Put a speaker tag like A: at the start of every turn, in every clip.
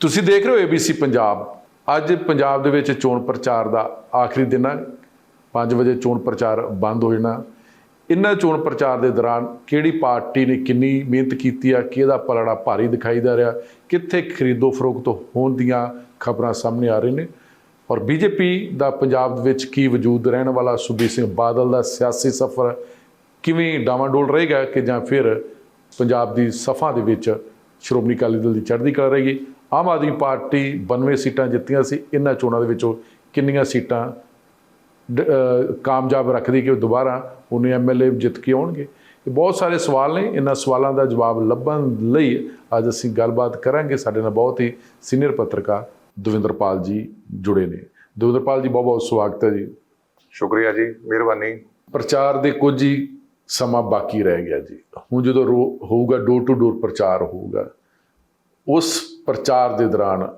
A: ਤੁਸੀਂ ਦੇਖ ਰਹੇ ਹੋ ABC ਪੰਜਾਬ। ਅੱਜ ਪੰਜਾਬ ਦੇ ਵਿੱਚ ਚੋਣ ਪ੍ਰਚਾਰ ਦਾ ਆਖਰੀ ਦਿਨ ਹੈ। 5 ਵਜੇ ਚੋਣ ਪ੍ਰਚਾਰ ਬੰਦ ਹੋ ਜਾਣਾ। ਇਹਨਾਂ ਚੋਣ ਪ੍ਰਚਾਰ ਦੇ ਦੌਰਾਨ ਕਿਹੜੀ ਪਾਰਟੀ ਨੇ ਕਿੰਨੀ ਮਿਹਨਤ ਕੀਤੀ ਆ, ਕਿਹਦਾ ਪਲੜਾ ਭਾਰੀ ਦਿਖਾਈ ਦੇ ਰਿਹਾ, ਕਿੱਥੇ ਖਰੀਦੋ ਫਰੋਖਤ ਹੋਣ ਦੀਆਂ ਖਬਰਾਂ ਸਾਹਮਣੇ ਆ ਰਹੀਆਂ ਨੇ। ਔਰ ਬੀਜੇਪੀ ਦਾ ਪੰਜਾਬ ਦੇ ਵਿੱਚ ਕੀ ਵਜੂਦ ਰਹਿਣ ਵਾਲਾ ਸੁਖਬੀਰ ਸਿੰਘ ਬਾਦਲ ਦਾ ਸਿਆਸੀ ਸਫ਼ਰ ਕਿਵੇਂ ਡਾਵਾਂਡੋਲ ਰਹੇਗਾ ਕਿ ਜਾਂ ਫਿਰ ਪੰਜਾਬ ਦੀ ਸਫਾ ਦੇ ਵਿੱਚ ਸ਼੍ਰੋਮਣੀ ਅਕਾਲੀ ਦਲ ਦੀ ਚੜ੍ਹਦੀ ਕਲਾ ਰਹੇਗੀ। ਆਮ ਆਦਮੀ ਪਾਰਟੀ 92 ਸੀਟਾਂ ਜਿੱਤੀਆਂ ਸੀ ਇਹਨਾਂ ਚੋਣਾਂ ਦੇ ਵਿੱਚੋਂ ਕਿੰਨੀਆਂ ਸੀਟਾਂ ਕਾਮਯਾਬ ਰੱਖਦੀ ਕਿ ਉਹ ਦੁਬਾਰਾ ਉਹਨੇ ਐਮਐਲਏ ਜਿੱਤ ਕੇ ਆਉਣਗੇ? ਇਹ ਬਹੁਤ ਸਾਰੇ ਸਵਾਲ ਨੇ ਇਹਨਾਂ ਸਵਾਲਾਂ ਦਾ ਜਵਾਬ ਲੱਭਣ ਲਈ ਅੱਜ ਅਸੀਂ ਗੱਲਬਾਤ ਕਰਾਂਗੇ। ਸਾਡੇ ਨਾਲ ਬਹੁਤ ਹੀ ਸੀਨੀਅਰ ਪੱਤਰਕਾਰ ਦਵਿੰਦਰਪਾਲ ਜੀ ਜੁੜੇ ਨੇ। ਦਵਿੰਦਰਪਾਲ ਜੀ ਬਹੁਤ ਬਹੁਤ ਸਵਾਗਤ ਹੈ ਜੀ।
B: ਸ਼ੁਕਰੀਆ ਜੀ ਮਿਹਰਬਾਨੀ।
A: ਪ੍ਰਚਾਰ ਦੇ ਕੁਝ ਹੀ ਸਮਾਂ ਬਾਕੀ ਰਹਿ ਗਿਆ ਜੀ। ਹੁਣ ਜਦੋਂ ਹੋਊਗਾ ਡੋਰ ਟੂ ਡੋਰ ਪ੍ਰਚਾਰ ਹੋਊਗਾ ਉਸ ਪ੍ਰਚਾਰ ਦੇ ਦੌਰਾਨ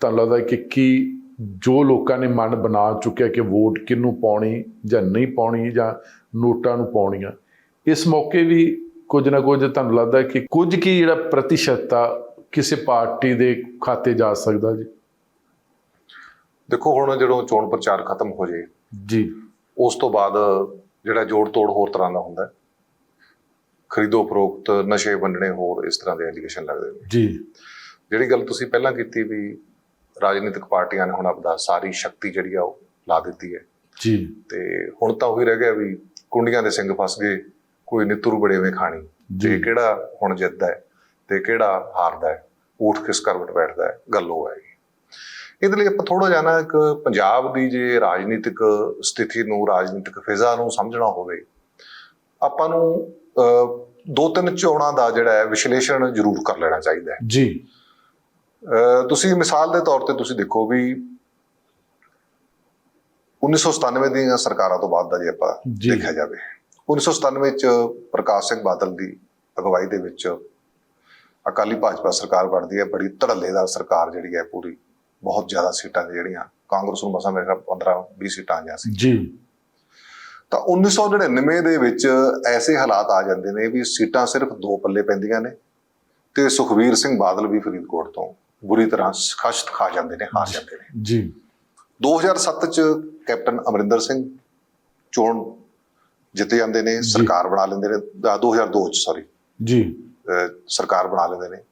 A: ਤੁਹਾਨੂੰ ਲੱਗਦਾ ਕਿ ਕੀ ਜੋ ਲੋਕਾਂ ਨੇ ਮਨ ਬਣਾ ਚੁੱਕਿਆ ਕਿ ਵੋਟ ਕਿਹਨੂੰ ਪਾਉਣੀ ਜਾਂ ਨਹੀਂ ਪਾਉਣੀ ਜਾਂ ਨੋਟਾਂ ਨੂੰ ਪਾਉਣੀਆਂ ਇਸ ਮੌਕੇ ਵੀ ਕੁਝ ਨਾ ਕੁਝ ਤੁਹਾਨੂੰ ਲੱਗਦਾ ਕਿ ਕੁਝ ਕੀ ਜਿਹੜਾ ਪ੍ਰਤੀਸ਼ਤ ਆ ਕਿਸੇ ਪਾਰਟੀ ਦੇ ਖਾਤੇ ਜਾ ਸਕਦਾ ਜੀ?
B: ਦੇਖੋ ਹੁਣ ਜਦੋਂ ਚੋਣ ਪ੍ਰਚਾਰ ਖਤਮ ਹੋ ਜੇ
A: ਜੀ।
B: ਉਸ ਤੋਂ ਬਾਅਦ ਜਿਹੜਾ ਜੋੜ ਤੋੜ ਹੋਰ ਤਰ੍ਹਾਂ ਦਾ ਹੁੰਦਾ ਹੈ। ਖਰੀਦੋ ਫਰੋਖਤ ਨਸ਼ੇ ਵੰਡਣੇ ਹੋਰ ਇਸ ਤਰ੍ਹਾਂ ਦੇ ਐਲੀਗੇਸ਼ਨ ਲੱਗਦੇ ਨੇ।
A: ਜੀ।
B: ਜਿਹੜੀ ਗੱਲ ਤੁਸੀਂ ਪਹਿਲਾਂ ਕੀਤੀ ਵੀ ਰਾਜਨੀਤਿਕ ਪਾਰਟੀਆਂ ਨੇ ਹੁਣ ਆਪਦਾ ਸਾਰੀ ਸ਼ਕਤੀ ਜਿਹੜੀ ਆ ਉਹ ਲਾ ਦਿੱਤੀ ਹੈ।
A: ਜੀ।
B: ਤੇ ਹੁਣ ਤਾਂ ਉਹੀ ਰਹਿ ਗਿਆ ਵੀ ਕੁੰਡੀਆਂ ਦੇ ਸਿੰਘ ਫਸ ਗਏ ਕੋਈ ਨਿੱਤਰੂ ਬੜੇਵੇਂ ਖਾਣੀ। ਤੇ
A: ਜੀ
B: ਕਿਹੜਾ ਹੁਣ ਜਿੱਤਦਾ ਹੈ ਤੇ ਕਿਹੜਾ ਹਾਰਦਾ ਹੈ ਊਠ ਕਿਸ ਕਰਵਟ ਬੈਠਦਾ ਹੈ ਗੱਲ ਉਹ ਹੈ। ਇਹਦੇ ਲਈ ਆਪਾਂ ਥੋੜਾ ਜਾਣਾ ਇੱਕ ਪੰਜਾਬ ਦੀ ਜੇ ਰਾਜਨੀਤਿਕ ਸਥਿਤੀ ਨੂੰ ਰਾਜਨੀਤਿਕ ਫਿਜ਼ਾ ਨੂੰ ਸਮਝਣਾ ਹੋਵੇ ਆਪਾਂ ਨੂੰ ਦੋ ਤਿੰਨ ਚੋਣਾਂ ਦਾ ਜਿਹੜਾ ਹੈ ਵਿਸ਼ਲੇਸ਼ਣ ਜ਼ਰੂਰ ਕਰ ਲੈਣਾ ਚਾਹੀਦਾ ਹੈ।
A: ਜੀ।
B: ਤੁਸੀਂ ਮਿਸਾਲ ਦੇ ਤੌਰ ਤੇ ਤੁਸੀਂ ਦੇਖੋ ਵੀ 1997 ਦੀਆਂ ਸਰਕਾਰਾਂ ਤੋਂ ਬਾਅਦ ਦਾ ਜੇ ਆਪਾਂ। ਦੇਖਿਆ ਜਾਵੇ 1997 ਚ ਪ੍ਰਕਾਸ਼ ਸਿੰਘ ਬਾਦਲ ਦੀ ਅਗਵਾਈ ਦੇ ਵਿੱਚ ਅਕਾਲੀ ਭਾਜਪਾ ਸਰਕਾਰ ਬਣਦੀ ਹੈ ਬੜੀ ਧੜੱਲੇਦਾਰ ਸਰਕਾਰ ਜਿਹੜੀ ਹੈ ਪੂਰੀ ਬਹੁਤ ਜ਼ਿਆਦਾ ਸੀਟਾਂ ਜਿਹੜੀਆਂ ਕਾਂਗਰਸ ਨੂੰ ਮਸਾਂ ਮੇਰੇ ਖਿਆਲ 15 20 ਸੀਟਾਂ ਆਈਆਂ ਸੀ
A: ਜੀ
B: ਤਾਂ 1999 ਦੇ ਵਿੱਚ ਐਸੇ ਹਾਲਾਤ ਆ ਜਾਂਦੇ ਨੇ ਵੀ ਸੀਟਾਂ ਸਿਰਫ ਦੋ ਪੱਲੇ ਪੈਂਦੀਆਂ ਨੇ ਤੇ ਸੁਖਵੀਰ ਸਿੰਘ ਬਾਦਲ ਵੀ ਫਰੀਦਕੋਟ ਤੋਂ ਬੁਰੀ ਤਰ੍ਹਾਂ ਖਸ਼ਤ ਖਾ ਜਾਂਦੇ ਨੇ ਹਾਰ ਜਾਂਦੇ ਨੇ।
A: ਜੀ।
B: 2007 ਚ ਕੈਪਟਨ ਅਮਰਿੰਦਰ ਸਿੰਘ ਚੋਣ ਜਿੱਤ ਜਾਂਦੇ ਨੇ ਸਰਕਾਰ ਬਣਾ ਲੈਂਦੇ ਨੇ ਅਹ 2002 ਚ ਸੌਰੀ
A: ਜੀ।
B: ਸਰਕਾਰ ਬਣਾ ਲੈਂਦੇ ਨੇ।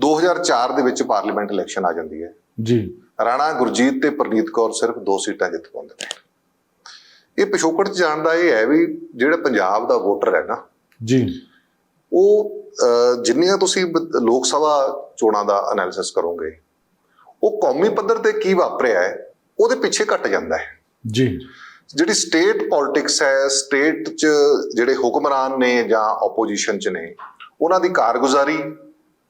B: 2004 ਦੇ ਵਿੱਚ ਪਾਰਲੀਮੈਂਟ ਇਲੈਕਸ਼ਨ ਆ ਜਾਂਦੀ ਹੈ।
A: ਜੀ।
B: ਰਾਣਾ ਗੁਰਜੀਤ ਤੇ ਪ੍ਰਨੀਤ ਕੌਰ ਸਿਰਫ ਦੋ ਸੀਟਾਂ ਜਿੱਤ ਪਾਉਂਦੇ ਨੇ। ਇਹ ਪਿਛੋਕੜ ਚ ਜਾਣ ਦਾ ਇਹ ਹੈ ਵੀ ਜਿਹੜਾ ਪੰਜਾਬ ਦਾ ਵੋਟਰ ਹੈ ਨਾ
A: ਜੀ।
B: ਉਹ ਜਿੰਨੀਆਂ ਤੁਸੀਂ ਲੋਕ ਸਭਾ ਚੋਣਾਂ ਦਾ ਐਨਾਲਿਸਿਸ ਕਰੋਗੇ। ਉਹ ਕੌਮੀ ਪੱਧਰ ਤੇ ਕੀ ਵਾਪਰਿਆ ਹੈ ਉਹਦੇ ਪਿੱਛੇ ਘਟ ਜਾਂਦਾ ਹੈ।
A: ਜੀ।
B: ਜਿਹੜੀ ਸਟੇਟ ਪੋਲਿਟਿਕਸ ਹੈ ਸਟੇਟ 'ਚ ਜਿਹੜੇ ਹੁਕਮਰਾਨ ਨੇ ਜਾਂ ਆਪੋਜੀਸ਼ਨ 'ਚ ਨੇ ਉਹਨਾਂ ਦੀ ਕਾਰਗੁਜ਼ਾਰੀ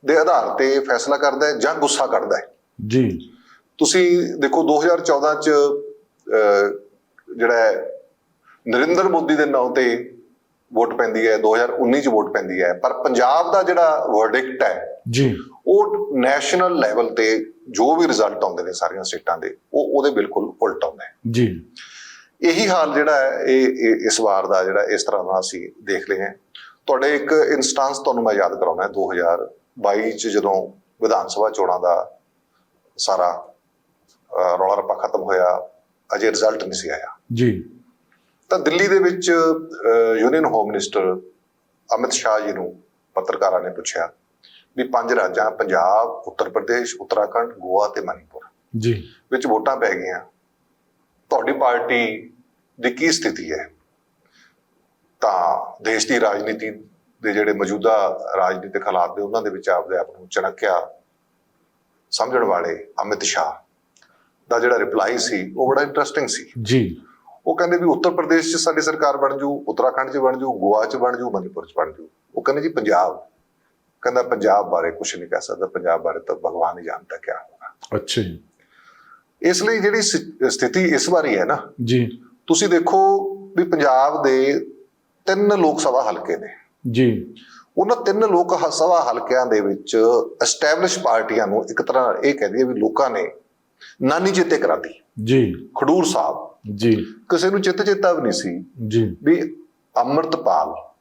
B: ਦੇ ਆਧਾਰ ਤੇ ਫੈਸਲਾ ਕਰਦਾ ਹੈ ਜਾਂ ਗੁੱਸਾ ਕਰਦਾ ਹੈ।
A: ਜੀ।
B: ਤੁਸੀਂ ਦੇਖੋ 2014 ਚ ਜਿਹੜਾ ਨਰਿੰਦਰ ਮੋਦੀ ਦੇ ਨਾਂ ਤੇ ਵੋਟ ਪੈਂਦੀ ਹੈ 2019 ਚ ਵੋਟ ਪੈਂਦੀ ਹੈ। ਪਰ ਪੰਜਾਬ ਦਾ ਜਿਹੜਾ ਵਰਡਿਕਟ ਹੈ
A: ਜੀ।
B: ਉਹ ਨੈਸ਼ਨਲ ਲੈਵਲ ਤੇ ਜੋ ਵੀ ਰਿਜ਼ਲਟ ਆਉਂਦੇ ਨੇ ਸਾਰੀਆਂ ਸਟੇਟਾਂ ਦੇ ਉਹ ਉਹਦੇ ਬਿਲਕੁਲ ਉਲਟ ਆਉਂਦਾ ਹੈ
A: ਜੀ।
B: ਇਹੀ ਹਾਲ ਜਿਹੜਾ ਹੈ ਇਹ ਇਸ ਵਾਰ ਦਾ ਜਿਹੜਾ ਇਸ ਤਰ੍ਹਾਂ ਦਾ ਅਸੀਂ ਦੇਖ ਲਏ ਹਾਂ। ਤੁਹਾਡੇ ਇੱਕ ਇਨਸਟੈਂਸ ਤੁਹਾਨੂੰ ਮੈਂ ਯਾਦ ਕਰਾਉਣਾ ਹੈ 2022 ਚ ਜਦੋਂ ਵਿਧਾਨ ਸਭਾ ਚੋਣਾਂ ਦਾ ਸਾਰਾ ਰੌਲਾ ਰੱਪਾ ਖਤਮ ਹੋਇਆ ਅਜੇ ਰਿਜ਼ਲਟ ਨਹੀਂ ਸੀ ਆਇਆ।
A: ਜੀ।
B: ਤਾਂ ਦਿੱਲੀ ਦੇ ਵਿੱਚ union home minister Amit Shah ji ਨੂੰ ਪੱਤਰਕਾਰਾਂ ਨੇ ਪੁੱਛਿਆ ਵੀ ਪੰਜ ਰਾਜਾਂ ਪੰਜਾਬ ਉੱਤਰ ਪ੍ਰਦੇਸ਼ ਉੱਤਰਾਖੰਡ ਗੋਆ ਤੇ ਮਨੀਪੁਰ
A: ਜੀ।
B: ਵਿੱਚ ਵੋਟਾਂ ਪੈ ਗਈਆਂ। ਤੁਹਾਡੀ ਪਾਰਟੀ ਦੀ ਕੀ ਸਥਿਤੀ ਹੈ? ਤਾਂ ਦੇਸ਼ ਦੀ ਰਾਜਨੀਤੀ ਦੇ ਜਿਹੜੇ ਮੌਜੂਦਾ ਰਾਜਨੀਤਿਕ ਹਾਲਾਤ ਦੇ ਉਹਨਾਂ ਦੇ ਵਿੱਚ ਆਪਦੇ ਆਪ ਨੂੰ ਚਣਕਿਆ ਸਮਝਣ ਵਾਲੇ ਅਮਿਤ ਸ਼ਾਹ ਦਾ ਜਿਹੜਾ ਰਿਪਲਾਈ ਸੀ ਉਹ ਬੜਾ ਇੰਟਰਸਟਿੰਗ ਸੀ।
A: ਜੀ।
B: ਉਹ ਕਹਿੰਦੇ ਵੀ ਉੱਤਰ ਪ੍ਰਦੇਸ਼ 'ਚ ਸਾਡੀ ਸਰਕਾਰ ਬਣ ਜੂ ਉੱਤਰਾਖੰਡ 'ਚ ਬਣ ਜੂ ਗੋਆ 'ਚ ਬਣ ਜੂ ਮਨੀਪੁਰ 'ਚ ਬਣ ਜੂ। ਉਹ ਕਹਿੰਦੇ ਜੀ ਪੰਜਾਬ ਕਹਿੰਦਾ ਪੰਜਾਬ ਬਾਰੇ ਕੁਝ ਨਹੀਂ ਕਹਿ ਸਕਦਾ ਪੰਜਾਬ ਬਾਰੇ ਤਾਂ ਭਗਵਾਨ ਹੀ ਜਾਣਦਾ ਕੀ ਹੋਗਾ
A: ਅੱਛਾ ਜੀ।
B: ਇਸ ਲਈ ਜਿਹੜੀ ਸਥਿ- ਸਥਿਤੀ ਇਸ ਵਾਰੀ ਹੈ ਨਾ
A: ਜੀ।
B: ਤੁਸੀਂ ਦੇਖੋ ਵੀ ਪੰਜਾਬ ਦੇ ਤਿੰਨ ਲੋਕ ਸਭਾ ਹਲਕੇ ਨੇ।
A: ਜੀ।
B: ਉਹਨਾਂ ਤਿੰਨ ਲੋਕ ਸਭਾ ਹਲਕਿਆਂ ਦੇ ਵਿੱਚ ਐਸਟੈਬਲਿਸ਼ ਪਾਰਟੀਆਂ ਨੂੰ ਇੱਕ ਤਰ੍ਹਾਂ ਇਹ ਕਹਿ ਦਈਏ ਵੀ ਲੋਕਾਂ ਨੇ ਨਾਨੀ ਚੇਤੇ ਕਰਾਤੀ।
A: ਜੀ।
B: ਖਡੂਰ ਸਾਹਿਬ।
A: ਜੀ।
B: ਕਿਸੇ ਨੂੰ ਚਿੱਤ ਚੇਤਾ ਵੀ ਨਹੀਂ ਸੀ
A: ਜੀ।
B: ਵੀ ਅੰਮ੍ਰਿਤਪਾਲ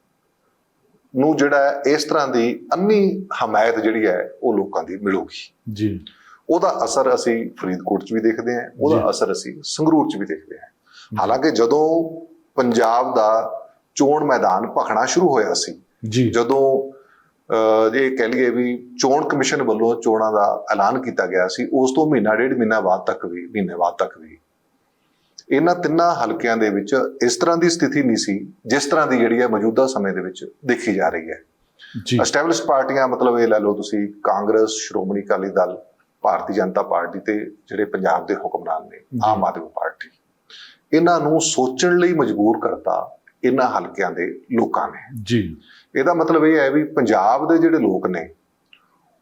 B: ਨੂੰ ਜਿਹੜਾ ਇਸ ਤਰ੍ਹਾਂ ਦੀ ਅੰਨੀ ਹਮਾਇਤ ਜਿਹੜੀ ਹੈ ਉਹ ਲੋਕਾਂ ਦੀ ਮਿਲੂਗੀ।
A: ਜੀ।
B: ਉਹਦਾ ਅਸਰ ਅਸੀਂ ਫਰੀਦਕੋਟ 'ਚ ਵੀ ਦੇਖਦੇ ਹਾਂ ਉਹਦਾ
A: ਜੀ।
B: ਅਸਰ ਅਸੀਂ ਸੰਗਰੂਰ 'ਚ ਵੀ ਦੇਖਦੇ ਹਾਂ। ਹਾਲਾਂਕਿ ਜਦੋਂ ਪੰਜਾਬ ਦਾ ਚੋਣ ਮੈਦਾਨ ਭਖਣਾ ਸ਼ੁਰੂ ਹੋਇਆ ਸੀ
A: ਜੀ।
B: ਜਦੋਂ ਇਹ ਕਹਿ ਲਈਏ ਵੀ ਚੋਣ ਕਮਿਸ਼ਨ ਵੱਲੋਂ ਚੋਣਾਂ ਦਾ ਐਲਾਨ ਕੀਤਾ ਗਿਆ ਸੀ ਉਸ ਤੋਂ ਮਹੀਨਾ ਡੇਢ ਮਹੀਨਾ ਬਾਅਦ ਤੱਕ ਵੀ ਮਹੀਨੇ ਬਾਅਦ ਤੱਕ ਵੀ ਇਹਨਾਂ ਤਿੰਨਾਂ ਹਲਕਿਆਂ ਦੇ ਵਿੱਚ ਇਸ ਤਰ੍ਹਾਂ ਦੀ ਸਥਿਤੀ ਨਹੀਂ ਸੀ ਜਿਸ ਤਰ੍ਹਾਂ ਦੀ ਜਿਹੜੀ ਹੈ ਮੌਜੂਦਾ ਸਮੇਂ ਦੇ ਵਿੱਚ ਦੇਖੀ ਜਾ ਰਹੀ ਹੈ।
A: ਜੀ।
B: ਐਸਟੈਬਲਿਸ਼ ਪਾਰਟੀਆਂ ਮਤਲਬ ਇਹ ਲੈ ਲਓ ਤੁਸੀਂ ਕਾਂਗਰਸ ਸ਼੍ਰੋਮਣੀ ਅਕਾਲੀ ਦਲ ਭਾਰਤੀ ਜਨਤਾ ਪਾਰਟੀ ਤੇ ਜਿਹੜੇ ਪੰਜਾਬ ਦੇ ਹੁਕਮਰਾਨ ਨੇ ਆਮ ਆਦਮੀ ਪਾਰਟੀ। ਇਹਨਾਂ ਨੂੰ ਸੋਚਣ ਲਈ ਮਜਬੂਰ ਕਰਤਾ ਇਹਨਾਂ ਹਲਕਿਆਂ ਦੇ ਲੋਕਾਂ ਨੇ।
A: ਜੀ।
B: ਇਹਦਾ ਮਤਲਬ ਇਹ ਹੈ ਵੀ ਪੰਜਾਬ ਦੇ ਜਿਹੜੇ ਲੋਕ ਨੇ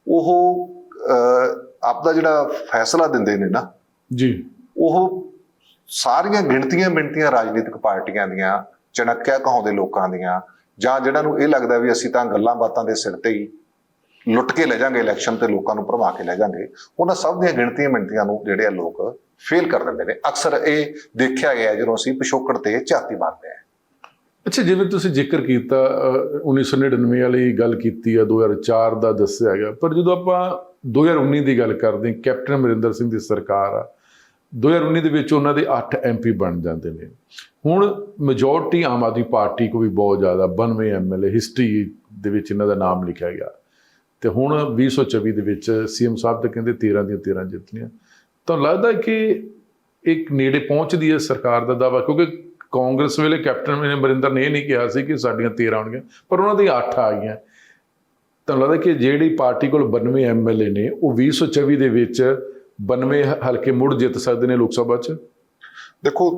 B: ਉਹ ਆਪਦਾ ਜਿਹੜਾ ਫੈਸਲਾ ਦਿੰਦੇ ਨੇ ਨਾ
A: ਜੀ।
B: ਉਹ ਸਾਰੀਆਂ ਗਿਣਤੀਆਂ ਮਿਣਤੀਆਂ ਰਾਜਨੀਤਿਕ ਪਾਰਟੀਆਂ ਦੀਆਂ ਚਣਕਿਆ ਕਹਾਉਂਦੇ ਲੋਕਾਂ ਦੀਆਂ ਜਾਂ ਜਿਹੜਾ ਨੂੰ ਇਹ ਲੱਗਦਾ ਵੀ ਅਸੀਂ ਤਾਂ ਗੱਲਾਂ ਬਾਤਾਂ ਦੇ ਸਿਰ ਤੇ ਹੀ ਲੁੱਟ ਕੇ ਲੈ ਜਾਾਂਗੇ ਇਲੈਕਸ਼ਨ ਤੇ ਲੋਕਾਂ ਨੂੰ ਭਰਮਾ ਕੇ ਲੈ ਜਾਾਂਗੇ ਉਹਨਾਂ ਸਭ ਦੀਆਂ ਗਿਣਤੀਆਂ ਮਿਣਤੀਆਂ ਨੂੰ ਜਿਹੜੇ ਆ ਲੋਕ ਫੇਲ ਕਰ ਦਿੰਦੇ ਨੇ। ਅਕਸਰ ਇਹ ਦੇਖਿਆ ਗਿਆ ਜਦੋਂ ਅਸੀਂ ਪਿਛੋਕੜ ਤੇ ਝਾਤੀ ਮਾਰਦੇ ਹਾਂ।
A: ਅੱਛਾ ਜਿਵੇਂ ਤੁਸੀਂ ਜ਼ਿਕਰ ਕੀਤਾ ਅਹ, 1999 ਵਾਲੀ ਗੱਲ ਕੀਤੀ ਆ 2004 ਦਾ ਦੱਸਿਆ ਗਿਆ ਪਰ ਜਦੋਂ ਆਪਾਂ 2019 ਦੀ ਗੱਲ ਕਰਦੇ ਕੈਪਟਨ ਅਮਰਿੰਦਰ ਸਿੰਘ ਦੀ ਸਰਕਾਰ ਆ 2019 ਦੇ ਵਿੱਚ ਉਹਨਾਂ ਦੇ 8 ਐਮਪੀ ਬਣ ਜਾਂਦੇ ਨੇ। ਹੁਣ ਮੈਜੋਰਟੀ ਆਮ ਆਦਮੀ ਪਾਰਟੀ ਕੋ ਵੀ ਬਹੁਤ ਜ਼ਿਆਦਾ 92 ਐਮਐਲਏ ਹਿਸਟਰੀ ਦੇ ਵਿੱਚ ਇਹਨਾਂ ਦਾ ਨਾਮ ਲਿਖਿਆ ਗਿਆ। ਤੇ ਹੁਣ 2024 ਦੇ ਵਿੱਚ ਸੀਐਮ ਸਾਹਿਬ ਤਾਂ ਕਹਿੰਦੇ 13 ਦੀਆਂ 13 ਜਿੱਤਣੀਆਂ। ਤਾਂ ਲੱਗਦਾ ਕਿ ਇੱਕ ਨੇੜੇ ਪਹੁੰਚਦੀ ਹੈ ਸਰਕਾਰ ਦਾ ਦਾਵਾ ਕਿਉਂਕਿ ਕਾਂਗਰਸ ਵੇਲੇ ਕੈਪਟਨ ਅਮਰਿੰਦਰ ਨੇ ਇਹ ਨਹੀਂ ਕਿਹਾ ਸੀ ਕਿ ਸਾਡੀਆਂ 13 ਆਉਣਗੀਆਂ ਪਰ ਉਹਨਾਂ ਦੀ 8 ਆ ਗਈਆਂ। ਤਾਂ ਲੱਗਦਾ ਕਿ ਜਿਹੜੀ ਪਾਰਟੀ ਕੋਲ 92 ਐਮਐਲਏ ਨੇ, ਉਹ 2024 ਦੇ ਵਿੱਚ 92 ਹਲਕੇ ਮੁੜ ਜਿੱਤ ਸਕਦੇ ਨੇ ਲੋਕ ਸਭਾ 'ਚ?
B: ਦੇਖੋ